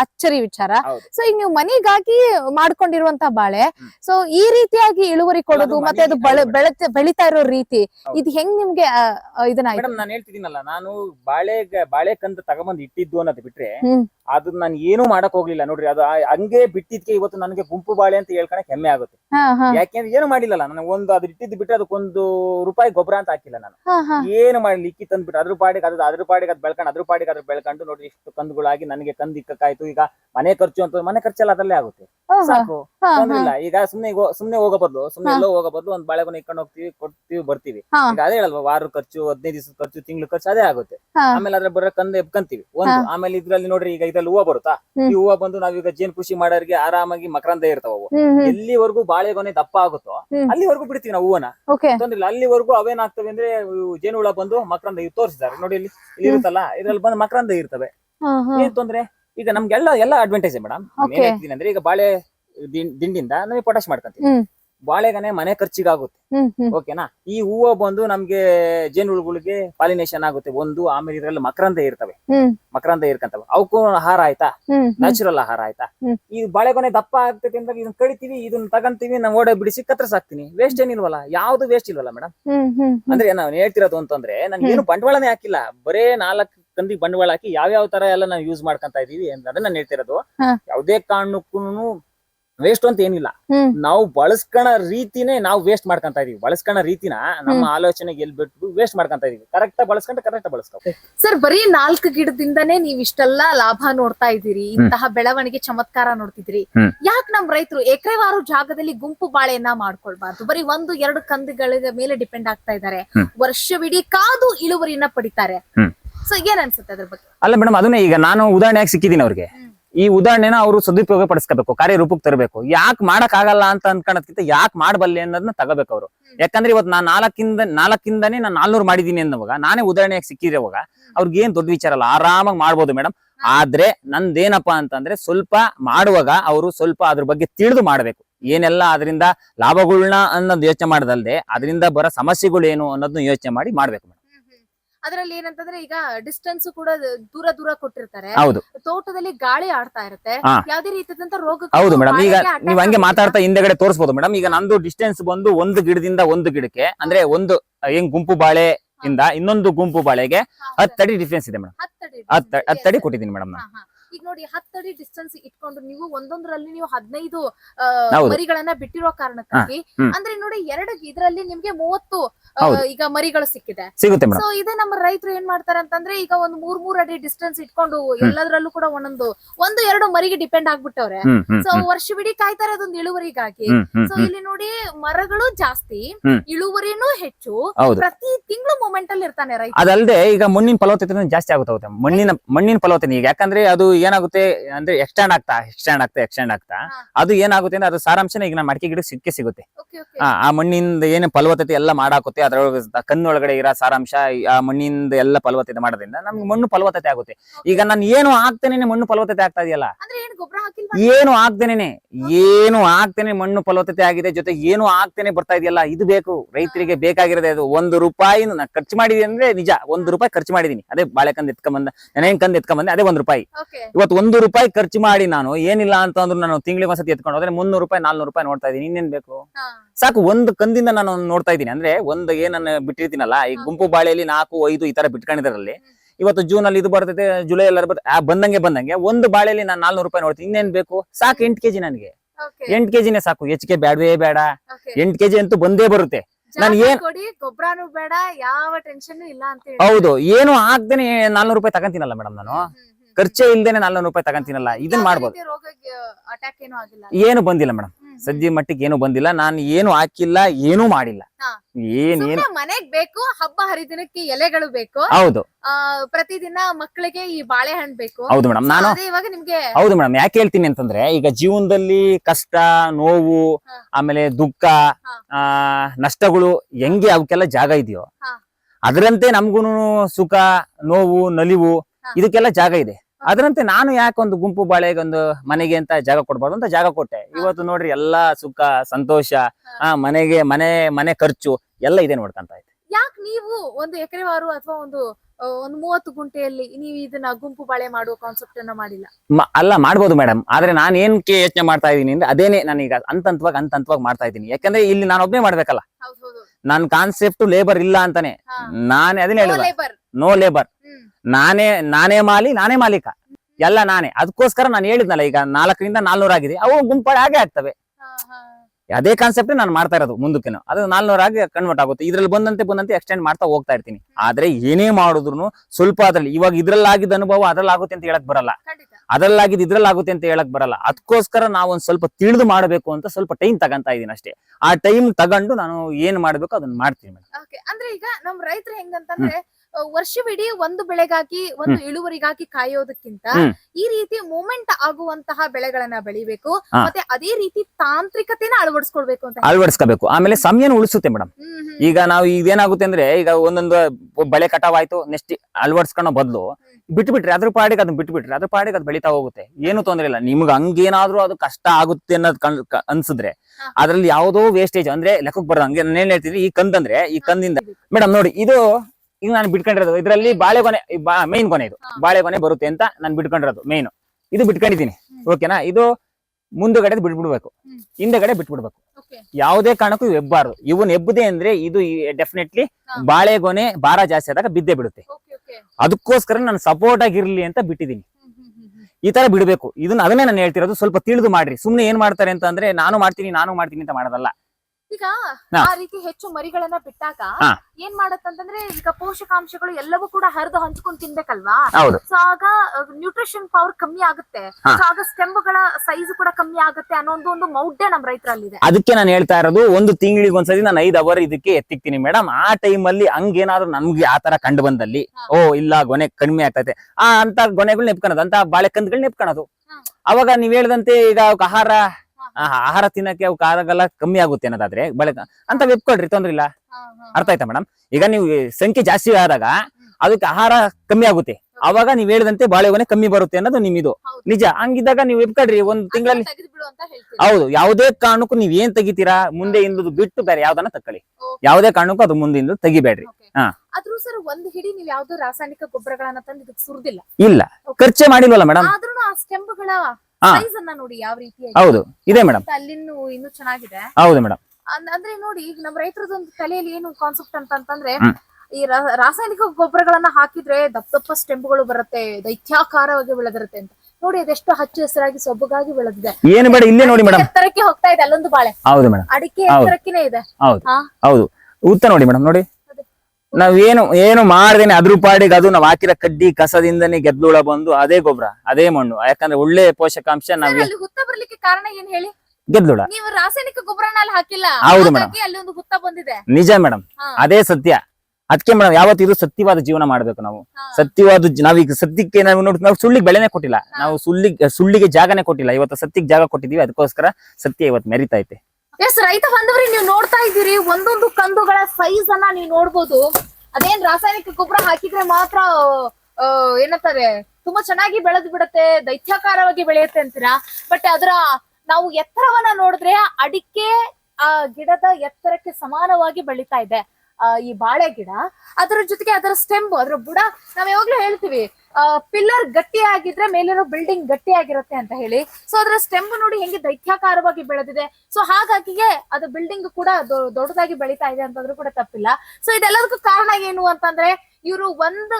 ಅಚ್ಚರಿ ವಿಚಾರ. ಸೊ ಈಗ ನೀವು ಮನಿಗಾಗಿ ಮಾಡ್ಕೊಂಡಿರುವಂತ ಬಾಳೆ. ಸೊ ಈ ರೀತಿಯಾಗಿ ಇಳುವರಿ ಕೊಡೋದು ಮತ್ತೆ ಅದು ಮನೆಗೆ ಬಳ ನಾವು ಬೆಳಿತಾ ಇರೋ ರೀತಿ. ಇದು ಹೆಂಗ್ ನಿಮ್ಗೆ ಇದನ್ನ ನಾನು ಹೇಳ್ತಿದ್ದೀನಲ್ಲ ನಾನು ಬಾಳೆ ಬಾಳೆ ಕಂದ ತಗೊಂಬಂದ್ ಇಟ್ಟಿದ್ದು ಅನ್ನೋದು ಬಿಟ್ರೆ ಹ್ಮ್. ಅದು ನಾನು ಏನೂ ಮಾಡಕ್ ಹೋಗ್ಲಿಲ್ಲ. ನೋಡ್ರಿ ಅದು ಆ- ಹಂಗೆ ಬಿಟ್ಟಿದ್ಕೆ ಇವತ್ತು ನನಗೆ ಗುಂಪು ಬಾಳೆ ಅಂತ ಹೇಳ್ಕೊಳಕ್ ಹೆಮ್ಮೆ ಆಗುತ್ತೆ. ಹಾ ಹಾ. ಯಾಕೆಂದ್ರೆ ಏನು ಮಾಡಿಲ್ಲಲ್ಲ ನಾನು ಒಂದು ಅದು ಇಟ್ಟಿದ್ ಬಿಟ್ರೆ ಅದಕ್ಕೊಂದು ರೂಪಾಯಿ ಗೊಬ್ಬರ ಅಂತ ಹಾಕಿಲ್ಲ ನಾನು. ಹಾ ಹಾ. ಏನು ಮಾಡಿ ಇಕ್ಕಿ ತಂದ್ಬಿಟ್ಟು ಅದ್ರ ಪಾಡಿಗೆ ಅದು ಅದ್ರ ಪಾಡಿಗೆ ಅದು ಬೆಳ್ಕೊಂಡು ಅದ್ರ ಪಾಡಿಗೆ ಅದ್ರ ಬೆಳ್ಕೊಂಡು ನೋಡಿ ಇಷ್ಟು ಕಂದುಗಳಾಗಿ ನನಗೆ ಕಂದು ಇಕ್ಕಾಯ್ತು ಈಗ ಮನೆ ಖರ್ಚು ಅಂತ ಮನೆ ಖರ್ಚೆಲ್ಲ ಅದರಲ್ಲೇ ಆಗುತ್ತೆ. ಸಾಕು. ಹಾ, ತೊಂದ್ರೆ ಇಲ್ಲ. ಈಗ ಸುಮ್ನೆ ಸುಮ್ನೆ ಹೋಗೋ ಬದಲು ಸುಮ್ನೆ. ಎಲ್ಲೋ ಹೋಗೋ ಬದಲು ಒಂದ್ ಬಾಳೆಗೊನೆ ಇಟ್ಕೊಂಡು ಹೋಗ್ತೀವಿ ಕೊಡ್ತೀವಿ ಬರ್ತೀವಿ. ಹಾ. ಈಗ ಅದೇ ಹೇಳಲ್ವಾ ವಾರ ಖರ್ಚು ಹದಿನೈದು ದಿವಸ ಖರ್ಚು ತಿಂಗಳು ಖರ್ಚು ಅದೇ ಆಗುತ್ತೆ. ಹಾ. ಆಮೇಲೆ ಅದ್ರ ಬರೋ ಕಂದ ಎಬ್ಕಂತೀವಿ. ಒಂದು ಆಮೇಲೆ ಇದ್ರಲ್ಲಿ ನೋಡ್ರಿ ಈಗ ಇದ್ರಲ್ಲಿ ಹೂವ ಬರುತ್ತಾ. ಈ ಹೂವ ಬಂದು ನಾವೀಗ ಜೇನ್ ಕೃಷಿ ಮಾಡೋರಿಗೆ ಆರಾಮಾಗಿ ಮಕರಂದ ಇರ್ತಾವ ಅವು. ಎಲ್ಲಿವರೆಗೂ ಬಾಳೆಗೊನೆ ದಪ್ಪ ಆಗುತ್ತೋ ಅಲ್ಲಿವರೆಗೂ ಬಿಡ್ತೀವಿ ನಾವು ಹೂವನ ತೊಂದ್ರೆ ಅಲ್ಲಿವರೆಗೂ ಅವೇನಾಗ್ತವೆ ಅಂದ್ರೆ ಜೇನು ಹುಳ ಬಂದು ಮಕರಂದ ತೋರಿಸಿದ್ದಾರೆ. ನೋಡಿ ಇಲ್ಲಿ ಇಲ್ಲಿ ಇರುತ್ತಲ್ಲ ಇದ್ರಲ್ಲಿ ಬಂದು ಮಕರಂದ ಇರ್ತವೆ. ಏನ್ ತೊಂದ್ರೆ? ಈಗ ನಮ್ಗೆಲ್ಲ ಎಲ್ಲ ಅಡ್ವಾಂಟೇಜ್ ಮೇಡಮ್ Okay. ಏನ್ ಹೇಳ್ತೀನಿ ಅಂದ್ರೆ ಈಗ ಬಾಳೆ ದಿಂಡಿಂದ ನಮಗೆ ಪೊಟಾಶ್ ಮಾಡ್ಕೊಂತೀವಿ. ಬಾಳೆಗನೆ ಮನೆ ಖರ್ಚಿಗಾಗುತ್ತೆ. ಓಕೆನಾ? ಈ ಹೂವು ಬಂದು ನಮ್ಗೆ ಜೇನುಹುಳುಗಳಿಗೆ ಪಾಲಿನೇಷನ್ ಆಗುತ್ತೆ. ಒಂದು ಆಮೇಲೆ ಇದ್ರಲ್ಲಿ ಮಕರಂದ ಇರ್ತವೆ. ಮಕರಂದ ಇರ್ಕಂತವೆ. ಅವಕ್ಕೂ ಆಹಾರ ಆಯ್ತಾ? ನ್ಯಾಚುರಲ್ ಆಹಾರ ಆಯ್ತಾ? ಈ ಬಾಳೆಗೊನೆ ದಪ್ಪ ಆಗ್ತೈತೆ ಅಂದ್ರೆ ಇದನ್ನ ಕಡಿತೀವಿ ಇದನ್ನ ತಗಂತೀವಿ ನಾವು ಓಡ ಬಿಡಿಸಿ ಕತ್ರಸಾಕ್ತೀನಿ ವೇಸ್ಟ್ ಏನಿಲ್ವಲ್ಲ ಯಾವ್ದು ವೇಸ್ಟ್ ಇಲ್ವಲ್ಲ ಮೇಡಮ್ ಅಂದ್ರೆ ನಾನು ಹೇಳ್ತಿರೋದು ಅಂತಂದ್ರೆ ನನ್ಗೆ ಏನು ಬಂಡವಾಳನೇ ಹಾಕಿಲ್ಲ. ಬರೇ ನಾಲ್ಕು ಕಂದಿ ಬಂಡವಾಳ ಹಾಕಿ ಯಾವ್ಯಾವ ತರ ಎಲ್ಲ ನಾವು ಯೂಸ್ ಮಾಡ್ಕೊಂತ ಇದೀವಿ ಅಂತ ಅದನ್ನ ನಾನು ಹೇಳ್ತಿರೋದು. ಯಾವ್ದೇ ಯಾವುದೇ ಕಾರಣಕ್ಕೂ ವೇಸ್ಟ್ ಅಂತ ಏನಿಲ್ಲ. ನಾವು ಬಳಸ್ಕೊಳ ರೀತಿನೇ ನಾವು ವೇಸ್ಟ್ ಮಾಡ್ಕೊಂತ ಇದೀವಿ. ಬಳಸ್ಕೊಳ ರೀತಿನ ನಮ್ಮ ಆಲೋಚನೆಗೆ ಗೆಲ್ಬಿಟ್ಟು ಬಿಟ್ಟು ವೇಸ್ಟ್ ಮಾಡ್ಕೊಂತ ಇದೀವಿ. ಕರೆಕ್ಟ್ ಬಳಸ್ಕೊಂಡ್ರೆ ಕರೆಕ್ಟ್ ಬಳಸ್ಕೊ. ಸರ್ ಬರೀ ನಾಲ್ಕು ಗಿಡದಿಂದನೇ ನೀವ್ ಇಷ್ಟೆಲ್ಲ ಲಾಭ ನೋಡ್ತಾ ಇದ್ದೀರಿ. ಇಂತಹ ಬೆಳವಣಿಗೆ ಚಮತ್ಕಾರ ನೋಡ್ತಿದ್ರಿ. ಯಾಕೆ ನಮ್ ರೈತರು ಎಕರೆವಾರು ಜಾಗದಲ್ಲಿ ಗುಂಪು ಬಾಳೆಯನ್ನ ಮಾಡ್ಕೊಳ್ಬಾರ್ದು? ಬರೀ ಒಂದು ಎರಡು ಕಂದುಗಳ ಮೇಲೆ ಡಿಪೆಂಡ್ ಆಗ್ತಾ ಇದ್ದಾರೆ. ವರ್ಷವಿಡೀ ಕಾದು ಇಳುವರಿಯನ್ನ ಪಡಿತಾರೆ. ಸೊ ಏನ್ ಅನ್ಸುತ್ತೆ ಅದ್ರ ಬಗ್ಗೆ? ಅಲ್ಲ ಮೇಡಮ್ ಅದನ್ನೇ ಈಗ ನಾನು ಉದಾಹರಣೆಯಾಗಿ ಸಿಕ್ಕಿದ್ದೀನಿ ಅವ್ರಿಗೆ. ಈ ಉದಾಹರಣೆನ ಅವರು ಸದುಪಯೋಗ ಪಡಿಸ್ಕೋಬೇಕು ಕಾರ್ಯರೂಪಕ್ಕೆ ತರಬೇಕು. ಯಾಕೆ ಮಾಡಕ್ ಆಗಲ್ಲ ಅಂತ ಅನ್ಕೊಳದ್ಕಿಂತ ಯಾಕೆ ಮಾಡಬಲ್ಲೆ ಅನ್ನೋದನ್ನ ತಗೋಬೇಕು ಅವರು. ಯಾಕಂದ್ರೆ ಇವತ್ತು ನಾನು ನಾಲ್ಕಿಂದ ನಾಲ್ಕಿಂದನೇ ನಾನು ನಾಲ್ನೂರು ಮಾಡಿದೀನಿ ಅನ್ನೋವಾಗ ನಾನೇ ಉದಾಹರಣೆಯಾಗಿ ಸಿಕ್ಕಿರೋವಾಗ ಅವ್ರಿಗೆ ಏನ್ ದೊಡ್ಡ ವಿಚಾರ ಅಲ್ಲ ಆರಾಮಾಗಿ ಮಾಡ್ಬೋದು ಮೇಡಮ್ ಆದ್ರೆ ನಂದೇನಪ್ಪಾ ಅಂತಂದ್ರೆ ಸ್ವಲ್ಪ ಮಾಡುವಾಗ ಅವರು ಸ್ವಲ್ಪ ಅದ್ರ ಬಗ್ಗೆ ತಿಳಿದು ಮಾಡ್ಬೇಕು. ಏನೆಲ್ಲ ಅದರಿಂದ ಲಾಭಗಳನ್ನ ಅನ್ನೋದು ಯೋಚನೆ ಮಾಡದಲ್ದೆ ಅದರಿಂದ ಬರೋ ಸಮಸ್ಯೆಗಳೇನು ಅನ್ನೋದನ್ನ ಯೋಚನೆ ಮಾಡಿ ಮಾಡ್ಬೇಕು ಮೇಡಮ್ ಅದ್ರಲ್ಲಿ ಏನಂತಂದ್ರೆ ಈಗ ಡಿಸ್ಟೆನ್ಸ್ ಕೂಡ ದೂರ ದೂರ ಕೊಟ್ಟಿರ್ತಾರೆ. ಹೌದು. ತೋಟದಲ್ಲಿ ಗಾಳಿ ಆಡ್ತಾ ಇರುತ್ತೆ. ಹಾ. ಯಾವ್ದೇ ರೀತಿಯಾದಂತ ರೋಗ ಹೌದು ಮೇಡಮ್ ಈಗ ನೀವ್ ಹಂಗೆ ಮಾತಾಡ್ತಾ ಹಿಂದೆಗಡೆ ತೋರಿಸಬಹುದು ಮೇಡಮ್. ಈಗ ನಂದು ಡಿಸ್ಟೆನ್ಸ್ ಬಂದು ಒಂದು ಗಿಡದಿಂದ ಒಂದು ಗಿಡಕ್ಕೆ ಅಂದ್ರೆ ಒಂದು ಹೆಂಗ್ ಗುಂಪು ಬಾಳೆ ಇಂದ ಇನ್ನೊಂದು ಗುಂಪು ಬಾಳೆಗೆ ಹತ್ತಡಿ ಡಿಫ್ರೆನ್ಸ್ ಇದೆ ಮೇಡಮ್. ಹತ್ತ ಹತ್ತಡಿ ಕೊಟ್ಟಿದ್ದೀನಿ ಮೇಡಮ್ ನಾನು. ಈಗ ನೋಡಿ ಹತ್ತಡಿ ಡಿಸ್ಟೆನ್ಸ್ ಇಟ್ಕೊಂಡು ನೀವು ಒಂದೊಂದ್ರಲ್ಲಿ ನೀವು ಹದಿನೈದು ಮರಿಗಳನ್ನ ಬಿಟ್ಟಿರೋ ಕಾರಣಕ್ಕಾಗಿ. ಅಂದ್ರೆ ನೋಡಿ ಎರಡು ಇದರಲ್ಲಿ ನಿಮ್ಗೆ ಮೂವತ್ತು ಈಗ ಮರಿಗಳು ಸಿಕ್ಕಿದೆ. ಸೊ ಇದೇ ನಮ್ಮ ರೈತರು ಏನ್ ಮಾಡ್ತಾರೆ ಅಂತಂದ್ರೆ ಈಗ ಒಂದು ಮೂರ್ ಮೂರ್ ಅಡಿ ಡಿಸ್ಟೆನ್ಸ್ ಇಟ್ಕೊಂಡು ಎಲ್ಲದರಲ್ಲೂ ಕೂಡ ಒಂದೊಂದು ಒಂದು ಎರಡು ಮರಿಗೆ ಡಿಪೆಂಡ್ ಆಗ್ಬಿಟ್ಟವ್ರೆ. ಸೊ ವರ್ಷ ಬಿಡಿ ಕಾಯ್ತಾರೆ ಅದೊಂದು ಇಳುವರಿಗಾಗಿ. ಸೊ ಇಲ್ಲಿ ನೋಡಿ ಮರಗಳು ಜಾಸ್ತಿ. ಇಳುವರಿನೂ ಹೆಚ್ಚು ಪ್ರತಿ ತಿಂಗಳು ಮೂಮೆಂಟ್ ಅಲ್ಲಿ ಇರ್ತಾನೆ ರೈತ ಅದಲ್ಲದೆ ಈಗ ಮಣ್ಣಿನ ಫಲವತ್ತತೆ ಜಾಸ್ತಿ ಆಗುತ್ತೆ ಮಣ್ಣಿನ ಮಣ್ಣಿನ ಫಲವತ್ತತೆ ಈಗ ಯಾಕಂದ್ರೆ ಅದು ಏನಾಗುತ್ತೆ ಅಂದ್ರೆ ಎಕ್ಸ್ಟ್ಯಾಂಡ್ ಆಗ್ತಾ ಎಕ್ಸ್ಟ್ಯಾಂಡ್ ಆಗ್ತಾ ಎಕ್ಸ್ಟ್ಯಾಂಡ್ ಆಗ್ತಾ ಅದು ಏನಾಗುತ್ತೆ ಅಂದ್ರೆ ಅದು ಸಾರಾಂಶನ ಈಗ ನಮ್ಮ ಮಡಿಕೆ ಗಿಡಕ್ಕೆ ಸಿಕ್ಕೇ ಸಿಗುತ್ತೆ. ಆ ಮಣ್ಣಿಂದ ಏನು ಫಲವತ್ತತೆ ಎಲ್ಲ ಮಾಡಾಕುತ್ತೆ ಅದ್ರೊಳಗೆ ಕಣ್ಣೊಳಗಡೆ ಇರೋ ಸಾರಾಂಶ ಆ ಮಣ್ಣಿಂದ ಎಲ್ಲ ಫಲವತ್ತತೆ ಮಾಡೋದ್ರಿಂದ ನಮ್ಗೆ ಮಣ್ಣು ಫಲವತ್ತತೆ ಆಗುತ್ತೆ. ಈಗ ನಾನು ಏನು ಆಗ್ತೇನೆ ಮಣ್ಣು ಫಲವತ್ತತೆ ಆಗ್ತಾ ಇದೆಯಲ್ಲ? ಏನ್ ಹಾಕಿಲ್ವಾ ಏನು ಆಗ್ತೇನೆ ಏನು ಆಗ್ತೇನೆ ಮಣ್ಣು ಫಲವತ್ತತೆ ಆಗಿದೆ ಜೊತೆ ಏನು ಆಗ್ತೇನೆ ಬರ್ತಾ ಇದೆಯಲ್ಲ ಇದು ಬೇಕು. ರೈತರಿಗೆ ಬೇಕಾಗಿರೋದೇ ಅದು. ಒಂದು ರೂಪಾಯಿ ನಾನು ಖರ್ಚು ಮಾಡಿದೀನಿ ಅಂದ್ರೆ ನಿಜ ಒಂದು ರೂಪಾಯಿ ಖರ್ಚು ಮಾಡಿದೀನಿ ಅದೇ ಬಾಳೆಕಂದ್ ಎತ್ಕೊಂಬಂದ ಕಂದ ಕಂದ್ ಎತ್ಕೊಂಬಂದೆ ಅದೇ ಒಂದ್ ರೂಪಾಯಿ. ಇವತ್ತು ಒಂದು ರೂಪಾಯಿ ಖರ್ಚು ಮಾಡಿ ನಾನು ಏನಿಲ್ಲ ಅಂತ ಅಂದ್ರೆ ನಾನು ತಿಂಗಳಿಗೆ ಒಂದ್ಸತಿ ಎತ್ಕೊಂಡು ಹೋದ್ರೆ ಮುನ್ನೂರು ರೂಪಾಯಿ ನಾಲ್ನೂರು ರೂಪಾಯಿ ನೋಡ್ತಾ ಇದೀನಿ ಇನ್ನೇನ್ ಬೇಕು? ಸಾಕು ಒಂದು ಕಂದಿಂದ ನಾನು ನೋಡ್ತಾ ಇದ್ದೀನಿ. ಅಂದ್ರೆ ಒಂದ್ ಏನನ್ನ ಬಿಟ್ಟಿರ್ತೀನಲ್ಲ ಈ ಗುಂಪು ಬಾಳೆಯಲ್ಲಿ ನಾಲ್ಕು ಐದು ಈ ತರ ಬಿಟ್ಕೊಂಡಿದ್ರಲ್ಲಿ ಇವತ್ತು ಜೂನ್ ಅಲ್ಲಿ ಇದು ಬರ್ತೈತೆ ಜುಲೈ ಎಲ್ಲ ಬಂದಂಗೆ ಬಂದಂಗೆ ಒಂದು ಬಾಳೆಯಲ್ಲಿ ನಾನು ನಾಲ್ನೂರು ರೂಪಾಯಿ ನೋಡ್ತೀನಿ. ಇನ್ನೇನ್ ಬೇಕು? ಸಾಕು ಎಂಟು ಕೆಜಿ ನನಗೆ. ಎಂಟು ಕೆಜಿನೇ ಸಾಕು. ಹೆಚ್ಚಿಗೆ ಬೇಡವೇ ಬೇಡ. ಎಂಟ್ ಕೆಜಿ ಅಂತೂ ಬಂದೇ ಬರುತ್ತೆ. ನಾನ್ ಏನ್- ಕೊಡಿ ಗೊಬ್ಬರನು ಬೇಡ ಯಾವ ಟೆನ್ಷನ್ ಇಲ್ಲ ಅಂತ ಹೇಳಿ. ಹೌದು ಏನು ಹಾಕ್ದೇನೆ ನಾಲ್ನೂರು ರೂಪಾಯಿ ತಗೊಂತೀನಲ್ಲ ಮೇಡಮ್ ನಾನು. ಖರ್ಚೇ ಇಲ್ದೇನೆ ನಾಲ್ನೂರು ರೂಪಾಯಿ ತಗಂತೀನಲ್ಲ ಇದನ್ನ ಮಾಡ್ಬೋದು. ಅಟ್ಯಾಕ್ ಏನೂ ಬಂದಿಲ್ಲ ಮೇಡಮ್. ಸದ್ಯ ಮಟ್ಟಿಗೆ ಏನು ಬಂದಿಲ್ಲ. ನಾನು ಏನು ಹಾಕಿಲ್ಲ ಏನೂ ಮಾಡಿಲ್ಲ. ಏನೇನು ಏನ್ ಏನ್ ಮನೆಗ್ ಬೇಕು ಹಬ್ಬ ಹರಿದಿನಕ್ಕೆ ಎಲೆಗಳು ಬೇಕು. ಹೌದು. ಪ್ರತಿದಿನ ಮಕ್ಕಳಿಗೆ ಈ ಬಾಳೆಹಣ್ಣು ಬೇಕು. ಹೌದು ಮೇಡಮ್ ನಾನು ಇವಾಗ ನಿಮ್ಗೆ ಹೌದು ಮೇಡಮ್ ಯಾಕೆ ಹೇಳ್ತೀನಿ ಅಂತಂದ್ರೆ ಈಗ ಜೀವನದಲ್ಲಿ ಕಷ್ಟ ನೋವು ಆಮೇಲೆ ದುಃಖ ನಷ್ಟಗಳು ಹೆಂಗೆ ಅವಕ್ಕೆಲ್ಲ ಜಾಗ ಇದೆಯೋ ಅದರಂತೆ ನಮ್ಗೂನು ಸುಖ ನೋವು ನಲಿವು. ಇದಕ್ಕೆಲ್ಲ ಜಾಗ ಇದೆ. ಅದರಂತೆ ನಾನು ಯಾಕೆ ಒಂದು ಗುಂಪು ಬಾಳೆಗೊಂದು ಮನೆಗೆ ಅಂತ ಜಾಗ ಕೊಡ್ಬಾರ್ದು ಅಂತ ಜಾಗ ಕೊಟ್ಟೆ. ಇವತ್ತು ನೋಡ್ರಿ ಎಲ್ಲಾ ಸುಖ ಸಂತೋಷ ಆ ಮನೆಗೆ ಮನೆ ಮನೆ ಖರ್ಚು ಎಲ್ಲ ಇದೆ ನೋಡ್ಕಂತ ಐತೆ ಯಾಕೆ ನೀವು ಒಂದು ಎಕರೆವಾರು ಅಥವಾ ಒಂದು ಒಂದು ಮೂವತ್ತು ಗುಂಟೆಯಲ್ಲಿ ನೀವು ಇದನ್ನ ಗುಂಪು ಬಾಳೆ ಮಾಡುವ ಕಾನ್ಸೆಪ್ಟ್ ಅನ್ನ ಮಾಡಿಲ್ಲ? ಅಲ್ಲ ಮಾಡ್ಬೋದು ಮೇಡಮ್ ಆದ್ರೆ ನಾನು ಏನಕ್ಕೆ ಯೋಚನೆ ಮಾಡ್ತಾ ಇದೀನಿ ಅಂದ್ರೆ ಅದೇನೆ ನಾನೀಗ ಅಂತಂತವಾಗಿ ಅಂತಂತವಾಗಿ ಹಂತವಾಗಿ ಮಾಡ್ತಾ ಇದ್ದೀನಿ. ಯಾಕಂದ್ರೆ ಇಲ್ಲಿ ನಾನು ಒಬ್ಬನೇ ಮಾಡ್ಬೇಕಲ್ಲ. ನನ್ ಕಾನ್ಸೆಪ್ಟ್ ಲೇಬರ್ ಇಲ್ಲ ಅಂತಾನೆ. ನಾನೇ ಅದನ್ನ ಹೇಳಿಲ್ಲ ನೋ ಲೇಬರ್ ನಾನೇ ನಾನೇ ಮಾಲಿ ನಾನೇ ಮಾಲೀಕ. ಎಲ್ಲ ನಾನೇ. ಅದಕ್ಕೋಸ್ಕರ ನಾನು ಹೇಳಿದ್ನಲ್ಲ ಈಗ ನಾಲ್ಕರಿಂದ ನಾಲ್ನೂರ ಆಗಿದೆ. ಅವು ಗುಂಪಾಳೆ ಹಾಗೆ ಆಗ್ತವೆ. ಅದೇ ಕಾನ್ಸೆಪ್ಟ್ ನಾನು ಮಾಡ್ತಾ ಇರೋದು ಮುಂದಕ್ಕೇನು ಅದು ನಾಲ್ನೂರ ಆಗಿ ಕನ್ವರ್ಟ್ ಆಗುತ್ತೆ. ಇದ್ರಲ್ಲಿ ಬಂದಂತೆ ಬಂದಂತೆ ಎಕ್ಸ್ಟೆಂಡ್ ಮಾಡ್ತಾ ಹೋಗ್ತಾ ಇರ್ತೀನಿ. ಆದ್ರೆ ಏನೇ ಮಾಡಿದ್ರು ಸ್ವಲ್ಪ ಅದ್ರಲ್ಲಿ ಇವಾಗ ಇದ್ರಲ್ಲಿ ಆಗಿದ್ದ ಅನುಭವ ಅದ್ರಲ್ಲಾಗುತ್ತೆ ಅಂತ ಹೇಳಕ್ ಬರಲ್ಲ. ಅದ್ರಲ್ಲಾಗಿದ್ದು ಇದ್ರಲ್ಲಿ ಆಗುತ್ತೆ ಅಂತ ಹೇಳಕ್ ಬರಲ್ಲ. ಅದಕ್ಕೋಸ್ಕರ ನಾವು ಒಂದ್ ಸ್ವಲ್ಪ ತಿಳಿದು ಮಾಡಬೇಕು ಅಂತ ಸ್ವಲ್ಪ ಟೈಮ್ ತಗಂತ ಇದೀನಿ ಅಷ್ಟೇ. ಆ ಟೈಮ್ ತಗೊಂಡು ನಾನು ಏನ್ ಮಾಡ್ಬೇಕು ಅದನ್ನ ಮಾಡ್ತೀನಿ ಅಂದ್ರೆ ಈಗ ನಮ್ ರೈತರು ಹೆಂಗಂತಂದ್ರೆ ವರ್ಷವಿಡೀ ಒಂದು ಬೆಳೆಗಾಗಿ ಒಂದು ಇಳುವರಿಗಾಗಿ ಕಾಯೋದಕ್ಕಿಂತ ಈ ರೀತಿ ಮೂಮೆಂಟ್ ಆಗುವಂತಹ ಬೆಳೆಗಳನ್ನ ಬೆಳಿಬೇಕು ಮತ್ತೆ ಅದೇ ರೀತಿ ತಾಂತ್ರಿಕತೆನ ಅಳವಡಿಸ್ಕೊಳ್ಬೇಕು ಅಂತ ಅಳವಡಿಸ್ಕೋಬೇಕು. ಆಮೇಲೆ ಸಮಯನ ಉಳಿಸುತ್ತೆ ಮೇಡಮ್. ಈಗ ನಾವು ಇದೇನಾಗುತ್ತೆ ಅಂದ್ರೆ ಈಗ ಒಂದೊಂದು ಬೆಳೆ ಕಟಾವ್ ಆಯ್ತು ನೆಕ್ಸ್ಟ್ ಅಳವಡಿಸ್ಕೊಳ್ಳೋ ಬದಲು ಬಿಟ್ಬಿಟ್ರೆ ಅದ್ರ ಪಾಡಿಗೆ ಅದನ್ನ ಬಿಟ್ಬಿಟ್ರೆ ಅದ್ರ ಪಾಡಿಗೆ ಅದು ಬೆಳಿತಾ ಹೋಗುತ್ತೆ. ಏನು ತೊಂದ್ರೆ ಇಲ್ಲ. ನಿಮ್ಗೆ ಹಂಗೇನಾದ್ರೂ ಅದು ಕಷ್ಟ ಆಗುತ್ತೆ ಅನ್ನೋದು ಅನ್ಸಿದ್ರೆ. ಅದ್ರಲ್ಲಿ ಯಾವುದೋ ವೇಸ್ಟೇಜ್ ಅಂದ್ರೆ ಲೆಕ್ಕಕ್ಕೆ ಬರೋದು. ಹಂಗೆ ನಾನು ಏನ್ ಹೇಳ್ತೀನಿ ಈ ಕಂದಂದ್ರೆ ಈ ಕಂದಿಂದ ಮೇಡಮ್ ನೋಡಿ ಇದು ಈಗ ನಾನು ಬಿಟ್ಕೊಂಡಿರೋದು. ಇದರಲ್ಲಿ ಬಾಳೆಗೊನೆ ಮೇನ್ ಕೊನೆ ಇದು. ಬಾಳೆಗೊನೆ ಬರುತ್ತೆ ಅಂತ ನಾನು ಬಿಟ್ಕೊಂಡಿರೋದು ಮೇನ್ ಇದು ಬಿಟ್ಕೊಂಡಿದ್ದೀನಿ. ಓಕೆನಾ ಇದು ಮುಂದುಗಡೆ ಬಿಟ್ಬಿಡ್ಬೇಕು. ಹಿಂದೆಗಡೆ ಬಿಟ್ಬಿಡ್ಬೇಕು. ಯಾವುದೇ ಕಾರಣಕ್ಕೂ ಇವು ಎಬ್ಬಾರ್ದು. ಇವನ್ ಎಬ್ಬದೆ ಅಂದ್ರೆ ಇದು ಡೆಫಿನೆಟ್ಲಿ. ಬಾಳೆಗೊನೆ ಭಾರ ಜಾಸ್ತಿ ಆದಾಗ ಬಿದ್ದೆ ಬಿಡುತ್ತೆ. ಅದಕ್ಕೋಸ್ಕರ ನಾನು ಸಪೋರ್ಟ್ ಆಗಿರ್ಲಿ ಅಂತ ಬಿಟ್ಟಿದ್ದೀನಿ. ಈ ತರ ಬಿಡಬೇಕು. ಇದನ್ನ ಅದನ್ನೇ ನಾನು ಹೇಳ್ತಿರೋದು. ಸ್ವಲ್ಪ ತಿಳಿದು ಮಾಡ್ರಿ. ಸುಮ್ನೆ ಏನ್ ಮಾಡ್ತಾರೆ ಅಂತ ಅಂದ್ರೆ ನಾನು ಮಾಡ್ತೀನಿ ನಾನು ಮಾಡ್ತೀನಿ ಅಂತ ಮಾಡೋದಲ್ಲ. ಈಗ ಆ ರೀತಿ ಹೆಚ್ಚು ಮರಿಗಳನ್ನ ಬಿಟ್ಟಾಗ. ಏನ್ ಮಾಡತ್ತಂತಂದ್ರೆ ಈಗ ಪೋಷಕಾಂಶಗಳು ಎಲ್ಲವೂ ಕೂಡ ಹರಿದು ಹಂಚ್ಕೊಂಡ್ ತಿನ್ಬೇಕಲ್ವಾ? ಸೊ ಆಗ ನ್ಯೂಟ್ರಿಷನ್ ಪವರ್ ಕಮ್ಮಿ ಆಗುತ್ತೆ. ಸೊ ಆಗ ಸ್ಟೆಂಬ್ಗಳ ಸೈಜ್ ಕೂಡ ಕಮ್ಮಿ ಆಗುತ್ತೆ ಅನ್ನೋ ಒಂದು ಒಂದು ಮೌಢ್ಯ ನಮ್ ರೈತರಲ್ಲಿದೆ. ಅದಕ್ಕೆ ನಾನು ಹೇಳ್ತಾ ಇರೋದು ಒಂದು ತಿಂಗಳಿಗೆ ಒಂದ್ಸತಿ ನಾನು ಐದ್ ಅವರ್ ಇದಕ್ಕೆ ಎತ್ತಿಕ್ತೀನಿ. ಮೇಡಮ್ ಆ ಟೈಮ್ ಅಲ್ಲಿ ಹಂಗೇನಾದ್ರು ನಮ್ಗೆ ಆ ತರ ಕಂಡು ಬಂದಲ್ಲಿ ಓ ಇಲ್ಲ ಗೊನೆ ಕಡಿಮೆ ಆಗ್ತೈತೆ. ಆ ಅಂತ ಗೊನೆಗಳು ನೆಪ್ಕೊಳೋದು ಅಂತ ಬಾಳೆ ಕಂದ್ಗಳು ನೆಪ್ಕೊಳೋದು. ಅವಾಗ ನೀವ್ ಹೇಳ್ದಂತೆ ಈಗ ಆಹಾರ ಆಹಾರ ತಿನ್ನಕ್ಕೆ ಅವಕ್ಕೆ ಆಗಲ್ಲ ಕಮ್ಮಿ ಆಗುತ್ತೆ ಅನ್ನೋದಾದ್ರೆ ಬಳೆ ಅಂತ ವೆಬ್ಕೊಳ್ರಿ ತೊಂದ್ರೆ ಇಲ್ಲ. ಅರ್ಥ ಆಯ್ತಾ ಮೇಡಮ್ ಈಗ ನೀವು ಸಂಖ್ಯೆ ಜಾಸ್ತಿ ಆದಾಗ ಅದಕ್ಕೆ ಆಹಾರ ಕಮ್ಮಿ ಆಗುತ್ತೆ. ಅವಾಗ ನೀವ್ ಹೇಳಿದಂತೆ ಬಾಳೆಗೊನೆ ಕಮ್ಮಿ ಬರುತ್ತೆ ಅನ್ನೋದು ನಿಮ್ಮಿದು. ನಿಜ. ಹಂಗಿದ್ದಾಗ ನೀವು ಎಪ್ಕೊಳ್ರಿ ಒಂದ್ ತಿಂಗಳಲ್ಲಿ ಹೌದು. ಯಾವುದೇ ಕಾರಣಕ್ಕೂ ನೀವ್ ಏನ್ ತೆಗಿತೀರಾ? ಮುಂದೆ ಇಂದು ಬಿಟ್ಟು ಬೇರೆ ಯಾವ್ದನ್ನ Okay. ಯಾವುದೇ ಕಾರಣಕ್ಕೂ ಅದು ಮುಂದಿಂದ ತೆಗಿಬೇಡ್ರಿ. Okay. ಹಾ. ಆದ್ರೂ ಸರ್ ಒಂದ್ ಹಿಡಿ ನೀವ್ ಯಾವ್ದು ರಾಸಾಯನಿಕ ಗೊಬ್ಬರಗಳನ್ನ ತಂದು ಸುರಿದಿಲ್ಲ. ಇಲ್ಲ. ಖರ್ಚೆ ಮಾಡಿಲ್ವಲ್ಲ ಮೇಡಮ್ ಆದ್ರೂ ಆ. ಸೈಜ್ ಅನ್ನ ನೋಡಿ ಯಾವ ರೀತಿಯಾಗಿ ಹೌದು ಇದೆ ಮೇಡಮ್ ಅಲ್ಲಿನೂ ಇನ್ನು ಚೆನ್ನಾಗಿದೆ. ಹೌದು ಮೇಡಮ್ ಅಂದ್ರೆ ನೋಡಿ ಈಗ ನಮ್ಮ ರೈತರದೊಂದು ತಲೆಯಲ್ಲಿ ಏನು ಕಾನ್ಸೆಪ್ಟ್ ಅಂತ ಅಂತಂದ್ರೆ ಈ ರಾಸಾಯನಿಕ ಗೊಬ್ಬರಗಳನ್ನ ಹಾಕಿದ್ರೆ ದಪ್ಪ ದಪ್ಪ ಸ್ಟೆಂಪ್ಗಳು ಬರುತ್ತೆ ದೈತ್ಯಾಕಾರವಾಗಿ ಬೆಳೆದಿರುತ್ತೆ ಅಂತ. ನೋಡಿ ಅದೆಷ್ಟು ಹಚ್ಚ ಹಸಿರಾಗಿ ಸೊಬ್ಬಗಾಗಿ ಬೆಳೆದಿದೆ. ಏನು ಬೇಡ ಇಲ್ಲೇ ನೋಡಿ ಮೇಡಮ್ ಎತ್ತರಕ್ಕೆ ಹೋಗ್ತಾ ಇದೆ ಅಲ್ಲೊಂದು ಬಾಳೆ. ಹೌದು ಮೇಡಮ್ ಅಡಿಕೆ. ಎತ್ತರಕ್ಕಿನೇ ಇದೆ. ಹೌದು. ಹೌದು. ಉತ್ತ ನೋಡಿ ಮೇಡಮ್ ನೋಡಿ. ನಾವೇನು ಏನು ಮಾಡ್ದೇನೆ ಅದ್ರ ಪಾಡಿಗೆ ಅದು ನಾವ್ ಹಾಕಿರೋ ಕಡ್ಡಿ ಕಸದಿಂದನೇ ಗೆದ್ಲುಳ ಬಂದು ಅದೇ ಗೊಬ್ಬರ ಅದೇ ಮಣ್ಣು. ಯಾಕಂದ್ರೆ ಒಳ್ಳೆ ಪೋಷಕಾಂಶ ನಾವ್ ಅಲ್ಲಿ ಹುತ್ತ ಬರ್ಲಿಕ್ಕೆ ಕಾರಣ ಏನ್ ಹೇಳಿ? ಗೆದ್ಲುಳ ನೀವು ರಾಸಾಯನಿಕ ಗೊಬ್ಬರನ ಅಲ್ಲಿ ಹಾಕಿಲ್ಲ. ಹೌದು ಹಾಗಾಗಿ ಅಲ್ಲಿ ಒಂದು ಹುತ್ತ ಬಂದಿದೆ. ನಿಜ ಮೇಡಮ್. ಹಾ. ಅದೇ ಸತ್ಯ. ಅದಕ್ಕೆ ಮೇಡಮ್ ಯಾವತ್ತಿದ್ರು ಇದು ಸತ್ಯವಾದ ಜೀವನ ಮಾಡ್ಬೇಕು ನಾವು. ಹಾ. ಸತ್ಯವಾದ ಜ- ನಾವೀಗ ಸತ್ಯಕ್ಕೆ ನಾವು ನೋಡಿ ನಾವು ಸುಳ್ಳಿಗೆ ಬೆಲೆನೇ ಕೊಟ್ಟಿಲ್ಲ. ನಾವು ಸುಳ್ಳಿಗೆ ಸುಳ್ಳಿಗೆ ಜಾಗನೇ ಕೊಟ್ಟಿಲ್ಲ. ಇವತ್ತು ಸತ್ಯಕ್ಕೆ ಜಾಗ ಕೊಟ್ಟಿದೀವಿ. ಅದಕ್ಕೋಸ್ಕರ ಸತ್ಯ ಇವತ್ತು ಮೆರಿತಾ ಐತೆ. ಎಸ್, ರೈತ ಬಂದವ್ರಿ, ನೀವು ನೋಡ್ತಾ ಇದ್ದೀರಿ. ಒಂದೊಂದು ಕಂದುಗಳ ಸೈಜ್ ಅನ್ನ ನೀವು ನೋಡ್ಬೋದು. ಅದೇನ್ ರಾಸಾಯನಿಕ ಗೊಬ್ಬರ ಹಾಕಿದ್ರೆ ಮಾತ್ರ ಏನಂತಾರೆ, ತುಂಬಾ ಚೆನ್ನಾಗಿ ಬೆಳೆದು ಬಿಡತ್ತೆ, ದೈತ್ಯಾಕಾರವಾಗಿ ಬೆಳೆಯುತ್ತೆ ಅಂತೀರಾ? ಬಟ್ ಅದರ, ನಾವು ಎತ್ತರವನ್ನ ನೋಡಿದ್ರೆ ಅಡಿಕೆ, ಆ, ಗಿಡದ ಎತ್ತರಕ್ಕೆ ಸಮಾನವಾಗಿ ಬೆಳೀತಾ ಇದೆ. ಈ ಬಾಳೆ ಗಿಡ, ಅದರ ಜೊತೆಗೆ ಅದರ ಸ್ಟೆಂಬ್ ಅದರ ಬುಡ, ನಾವ್ ಯಾವಾಗ್ಲೂ ಹೇಳ್ತೀವಿ ಪಿಲ್ಲರ್ ಗಟ್ಟಿ ಆಗಿದ್ರೆ ಮೇಲಿರೋ ಬಿಲ್ಡಿಂಗ್ ಗಟ್ಟಿ ಆಗಿರುತ್ತೆ ಅಂತ ಹೇಳಿ. ಸೊ ಅದರ ಸ್ಟೆಮ್ ನೋಡಿ ಹೆಂಗೆ ದೈತ್ಯಾಕಾರವಾಗಿ ಬೆಳೆದಿದೆ. ಸೊ ಹಾಗಾಗಿಯೇ ಅದು ಬಿಲ್ಡಿಂಗ್ ಕೂಡ ದೊಡ್ಡದಾಗಿ ಬೆಳೀತಾ ಇದೆ ಅಂತಂದ್ರೂ ಕೂಡ ತಪ್ಪಿಲ್ಲ. ಸೊ ಇದೆಲ್ಲದಕ್ಕೂ ಕಾರಣ ಏನು ಅಂತಂದ್ರೆ, ಇವರು ಒಂದು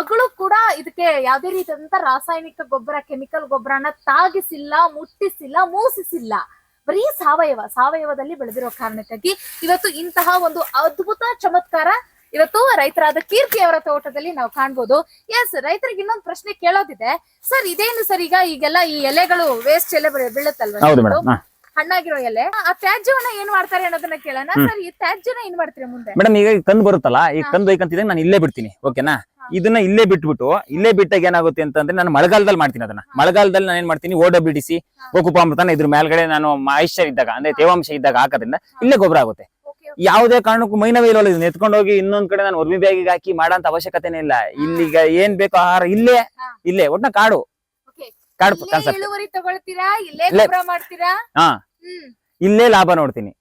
ಅಗಳು ಕೂಡ ಇದಕ್ಕೆ ಯಾವುದೇ ರೀತಿಯಾದಂತ ರಾಸಾಯನಿಕ ಗೊಬ್ಬರ, ಕೆಮಿಕಲ್ ಗೊಬ್ಬರನ ತಾಗಿಸಿಲ್ಲ, ಮುಟ್ಟಿಸಿಲ್ಲ, ಮೂಸಿಸಿಲ್ಲ. ಬರೀ ಸಾವಯವ, ಸಾವಯವದಲ್ಲಿ ಬೆಳೆದಿರೋ ಕಾರಣಕ್ಕಾಗಿ ಇವತ್ತು ಇಂತಹ ಒಂದು ಅದ್ಭುತ ಚಮತ್ಕಾರ ಇವತ್ತು ರೈತರಾದ ಕೀರ್ತಿ ಅವರ ತೋಟದಲ್ಲಿ ನಾವು ಕಾಣ್ಬೋದು. ಎಸ್ ರೈತರಿಗೆ ಇನ್ನೊಂದು ಪ್ರಶ್ನೆ ಕೇಳೋದಿದೆ. ಸರ್ ಇದೇನು ಸರ್ ಈಗ ಈಗೆಲ್ಲ ಈ ಎಲೆಗಳು ವೇಸ್ಟ್ ಎಲೆ ಬೀಳ- ಬೀಳುತ್ತಲ್ವಾ? ಹಣ್ಣಾಗಿರೋ ಎಲೆ. ಆ ತ್ಯಾಜ್ಯವನ್ನ ಏನ್ ಮಾಡ್ತಾರೆ ಅನ್ನೋದನ್ನ ಕೇಳೋಣ. ಸರ್ ಈ ತ್ಯಾಜ್ಯನ ಏನ್ ಮಾಡ್ತೀರಾ ಮುಂದೆ? ಮೇಡಮ್ ಈಗ ಕಂದ್ ಬರುತ್ತಲ್ಲ ಈ ಕಂದು ಅಂತಿದ್ರೆ ನಾನು ಇಲ್ಲೇ ಬಿಡ್ತೀನಿ ಓಕೆನಾ ಇದನ್ನ ಇಲ್ಲೇ ಬಿಟ್ಬಿಟ್ಟು ಇಲ್ಲೇ ಬಿಟ್ಟಾಗ ಏನಾಗುತ್ತೆ ಅಂತಂದ್ರೆ ನಾನು ಮಳೆಗಾಲದಲ್ಲಿ ಮಾಡ್ತೀನಿ ಅದನ್ನ. ಮಳೆಗಾಲದಲ್ಲಿ ನಾನು ಏನ್ ಮಾಡ್ತೀನಿ ಓಡ ಬಿಡಿಸಿ ಗೋಕುಪಾಮೃತನ ಇದ್ರ ಮೇಲ್ಗಡೆ ನಾನು ಮಾಯಿಶ್ಚರ್ ಇದ್ದಾಗ ಅಂದ್ರೆ ತೇವಾಂಶ ಇದ್ದಾಗ ಹಾಕೋದ್ರಿಂದ ಇಲ್ಲೇ ಗೊಬ್ಬರ ಆಗುತ್ತೆ. ಯಾವುದೇ ಕಾರಣಕ್ಕೂ ಮೈನವೇ ಇಲ್ವಲ್ಲ ಇದನ್ನ. ಎತ್ಕೊಂಡು ಹೋಗಿ ಇನ್ನೊಂದ್ ಕಡೆ ನಾನು ಉರ್ಮಿ ಬ್ಯಾಗಿಗೆ ಹಾಕಿ ಮಾಡಂತ ಅವಶ್ಯಕತೆನೇ ಇಲ್ಲ. ಇಲ್ಲಿಗ ಏನ್ ಬೇಕೋ ಆಹಾರ ಇಲ್ಲೇ. ಇಲ್ಲೇ ಒಟ್ನ ಕಾಡು. ಕಾಡು ಇಲ್ಲೇ ಕಾನ್ಸೆಪ್ಟ್ ಲಾಭ ನೋಡ್ತೀನಿ.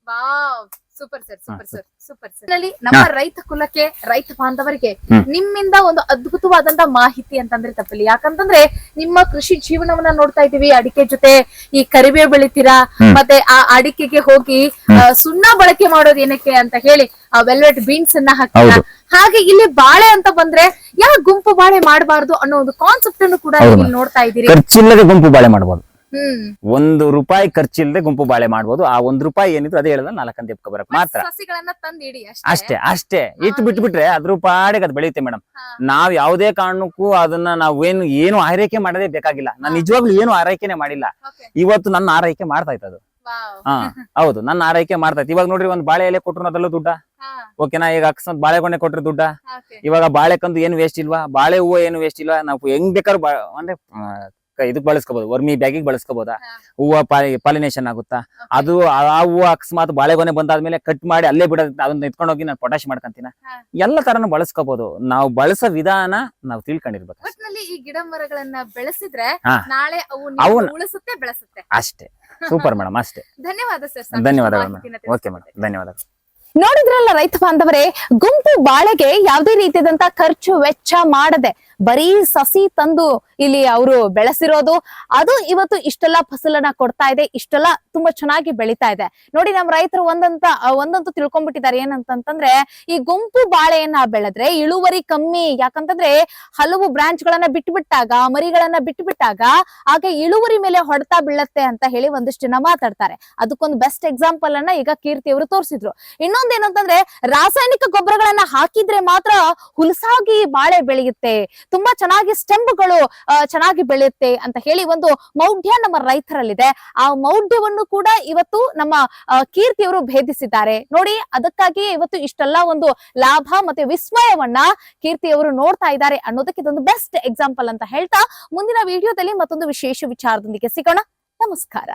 Super sir. Super sir super sir ನಮ್ಮ ರೈತ ಕುಲಕ್ಕೆ ರೈತ ಬಾಂಧವರಿಗೆ ನಿಮ್ಮಿಂದ ಒಂದು ಅದ್ಭುತವಾದಂತ ಮಾಹಿತಿ ಅಂತಂದ್ರೆ ತಪ್ಪಿಲ್ಲ. ಯಾಕಂತಂದ್ರೆ ನಿಮ್ಮ ಕೃಷಿ ಜೀವನವನ್ನ ನೋಡ್ತಾ ಇದೀವಿ ಅಡಿಕೆ ಜೊತೆ ಈ ಕರಿಬೇವು ಬೆಳಿತೀರಾ? ಮತ್ತೆ ಆ ಅಡಿಕೆಗೆ ಹೋಗಿ ಸುಣ್ಣ ಬಳಕೆ ಮಾಡೋದು ಏನಕ್ಕೆ ಅಂತ ಹೇಳಿ ಆ ವೆಲ್ವೆಟ್ ಬೀನ್ಸ್ ಅನ್ನ ಹಾಕ್ತೀರಾ? ಹಾಗೆ ಇಲ್ಲಿ ಬಾಳೆ ಅಂತ ಬಂದ್ರೆ ಯಾವ ಗುಂಪು ಬಾಳೆ ಮಾಡಬಾರ್ದು ಅನ್ನೋ ಒಂದು ಕಾನ್ಸೆಪ್ಟ್ ಅನ್ನು ಕೂಡ ನೋಡ್ತಾ ಇದ್ದೀರಿ. ಖರ್ಚಿಲ್ಲದೆ ಗುಂಪು ಬಾಳೆ ಮಾಡ್ಬೋದು ಹ್ಮ್ ಒಂದು ರೂಪಾಯಿ ಖರ್ಚಿಲ್ಲದೆ ಗುಂಪು ಬಾಳೆ ಮಾಡಬಹುದು ಆ ಒಂದ್ ರೂಪಾಯಿ ಏನಿದ್ರು ಅದೇ ಹೇಳದ ನಾಲ್ಕಂತ ಎಪ್ಕೊಬರಕ್ ಮಾತ್ರ. ಸಸಿಗಳನ್ನ ಅಷ್ಟೇ. ಅಷ್ಟೇ ಇಟ್ಟು ಬಿಟ್ಟು ಬಿಟ್ರೆ ಅದ್ರ ಪಾಡಿಗೆ ಅದು ಬೆಳೆಯುತ್ತೆ ಮೇಡಮ್. ನಾವ್ ಯಾವುದೇ ಕಾರಣಕ್ಕೂ ಅದನ್ನ ನಾವೇನು ಏನು ಆರೈಕೆ ಮಾಡದೇ ಬೇಕಾಗಿಲ್ಲ. ನಾನು ನಿಜವಾಗ್ಲೂ ಏನು ಆರೈಕೆನೆ ಮಾಡಿಲ್ಲ. ಇವತ್ತು ನನ್ನ ಆರೈಕೆ ಮಾಡ್ತಾ ಇತ್ತು ಅದು. ಹಾ ಹೌದು ನನ್ನ ಆರೈಕೆ ಮಾಡ್ತಾ ಇತ್ತು. ಇವಾಗ ನೋಡ್ರಿ ಒಂದ್ ಬಾಳೆ ಎಲೆ ಕೊಟ್ರು ಅದರಲ್ಲೂ ದುಡ್ಡ. ಓಕೆನಾ ಈಗ ಅಕಸ್ಮಾತ್ ಬಾಳೆಗೊನೆ ಕೊಟ್ರೆ ದುಡ್ಡ. ಇವಾಗ ಬಾಳೆ ಕಂದು ಏನು ವೇಸ್ಟ್ ಇಲ್ವಾ? ಬಾಳೆ ಹೂವು ಏನು ವೇಸ್ಟ್ ಇಲ್ವಾ? ನಾವು ಹೆಂಗ್ ಬೇಕಾದ್ರೂ ಅಂದ್ರೆ ಇದಕ್ ಬಳಸ್ಕೋಬಹುದು ವರ್ಮಿ ಬ್ಯಾಗಿಗೆ ಬಳಸ್ಕೋಬಹುದಾ ಹೂವು ಪಾಲಿನೇಷನ್ ಆಗುತ್ತಾ? ಅದು ಆ ಹೂವು ಅಕಸ್ಮಾತ್ ಬಾಳೆಗೊನೆ ಬಂದಾದ್ಮೇಲೆ ಕಟ್ ಮಾಡಿ ಅಲ್ಲೇ ಬಿಡೋದ್ ಅದನ್ನ ಎತ್ಕೊಂಡು ಹೋಗಿ ನಾನು ಪೊಟಾಶ್ ಮಾಡ್ಕೊಂತೀನ. ಎಲ್ಲ ತರನು ಬಳಸ್ಕೋಬಹುದು ನಾವು ಬಳಸೋ ವಿಧಾನ ನಾವು ತಿಳ್ಕೊಂಡಿರ್ಬೇಕು ಈ ಗಿಡ ಮರಗಳನ್ನ ಬೆಳೆಸಿದ್ರೆ ನಾಳೆ ಅವು ಉಳಿಸುತ್ತೆ ಬೆಳೆಸುತ್ತೆ. ಅಷ್ಟೇ. ಸೂಪರ್ ಮೇಡಮ್ ಅಷ್ಟೇ. (laughs) ಧನ್ಯವಾದ ಸರ್. ಧನ್ಯವಾದಗಳು ಮೇಡಮ್ ಓಕೆ ಮೇಡಮ್ ಧನ್ಯವಾದಗಳು. ನೋಡಿದ್ರಲ್ಲ ರೈತ ಬಾಂಧವರೇ, ಗುಂಪು ಬಾಳೆಗೆ ಯಾವುದೇ ರೀತಿಯಾದಂತ ಖರ್ಚು ವೆಚ್ಚ ಮಾಡದೆ ಬರೀ ಸಸಿ ತಂದು ಇಲ್ಲಿ ಅವರು ಬೆಳೆಸಿರೋದು, ಅದು ಇವತ್ತು ಇಷ್ಟೆಲ್ಲ ಫಸಲನ್ನ ಕೊಡ್ತಾ ಇದೆ, ಇಷ್ಟೆಲ್ಲ ತುಂಬಾ ಚೆನ್ನಾಗಿ ಬೆಳಿತಾ ಇದೆ. ನೋಡಿ ನಮ್ಮ ರೈತರು ಒಂದಂತ, ಒಂದಂತೂ ತಿಳ್ಕೊಂಡ್ಬಿಟ್ಟಿದ್ದಾರೆ ಏನಂತಂತಂದ್ರೆ, ಈ ಗುಂಪು ಬಾಳೆಯನ್ನ ಬೆಳೆದ್ರೆ ಇಳುವರಿ ಕಮ್ಮಿ, ಯಾಕಂತಂದ್ರೆ ಹಲವು ಬ್ರಾಂಚ್ ಗಳನ್ನ ಬಿಟ್ಬಿಟ್ಟಾಗ, ಮರಿಗಳನ್ನ ಬಿಟ್ಬಿಟ್ಟಾಗ ಹಾಗೆ ಇಳುವರಿ ಮೇಲೆ ಹೊಡೆತ ಬೀಳತ್ತೆ ಅಂತ ಹೇಳಿ ಒಂದಿಷ್ಟು ಜನ ಮಾತಾಡ್ತಾರೆ. ಅದಕ್ಕೊಂದು ಬೆಸ್ಟ್ ಎಕ್ಸಾಂಪಲ್ ಅನ್ನ ಈಗ ಕೀರ್ತಿ ಅವರು ತೋರಿಸಿದ್ರು. ಇನ್ನೊಂದೇನು ಏನಂತಂದ್ರೆ ರಾಸಾಯನಿಕ ಗೊಬ್ಬರಗಳನ್ನ ಹಾಕಿದ್ರೆ ಮಾತ್ರ ಹುಲ್ಸಾಗಿ ಬಾಳೆ ಬೆಳೆಯುತ್ತೆ. ತುಂಬಾ ಚೆನ್ನಾಗಿ ಸ್ಟೆಂಬ್ಗಳು ಚೆನ್ನಾಗಿ ಬೆಳೆಯುತ್ತೆ ಅಂತ ಹೇಳಿ ಒಂದು ಮೌಢ್ಯ ನಮ್ಮ ರೈತರಲ್ಲಿದೆ. ಆ ಮೌಢ್ಯವನ್ನು ಕೂಡ ಇವತ್ತು ನಮ್ಮ ಕೀರ್ತಿಯವರು ಭೇದಿಸಿದ್ದಾರೆ. ನೋಡಿ ಅದಕ್ಕಾಗಿಯೇ ಇವತ್ತು ಇಷ್ಟೆಲ್ಲ ಒಂದು ಲಾಭ ಮತ್ತೆ ವಿಸ್ಮಯವನ್ನ ಕೀರ್ತಿಯವರು ನೋಡ್ತಾ ಇದ್ದಾರೆ ಅನ್ನೋದಕ್ಕೆ ಇದೊಂದು ಬೆಸ್ಟ್ ಎಕ್ಸಾಂಪಲ್ ಅಂತ ಹೇಳ್ತಾ ಮುಂದಿನ ವಿಡಿಯೋದಲ್ಲಿ ಮತ್ತೊಂದು ವಿಶೇಷ ವಿಚಾರದೊಂದಿಗೆ ಸಿಗೋಣ. ನಮಸ್ಕಾರ.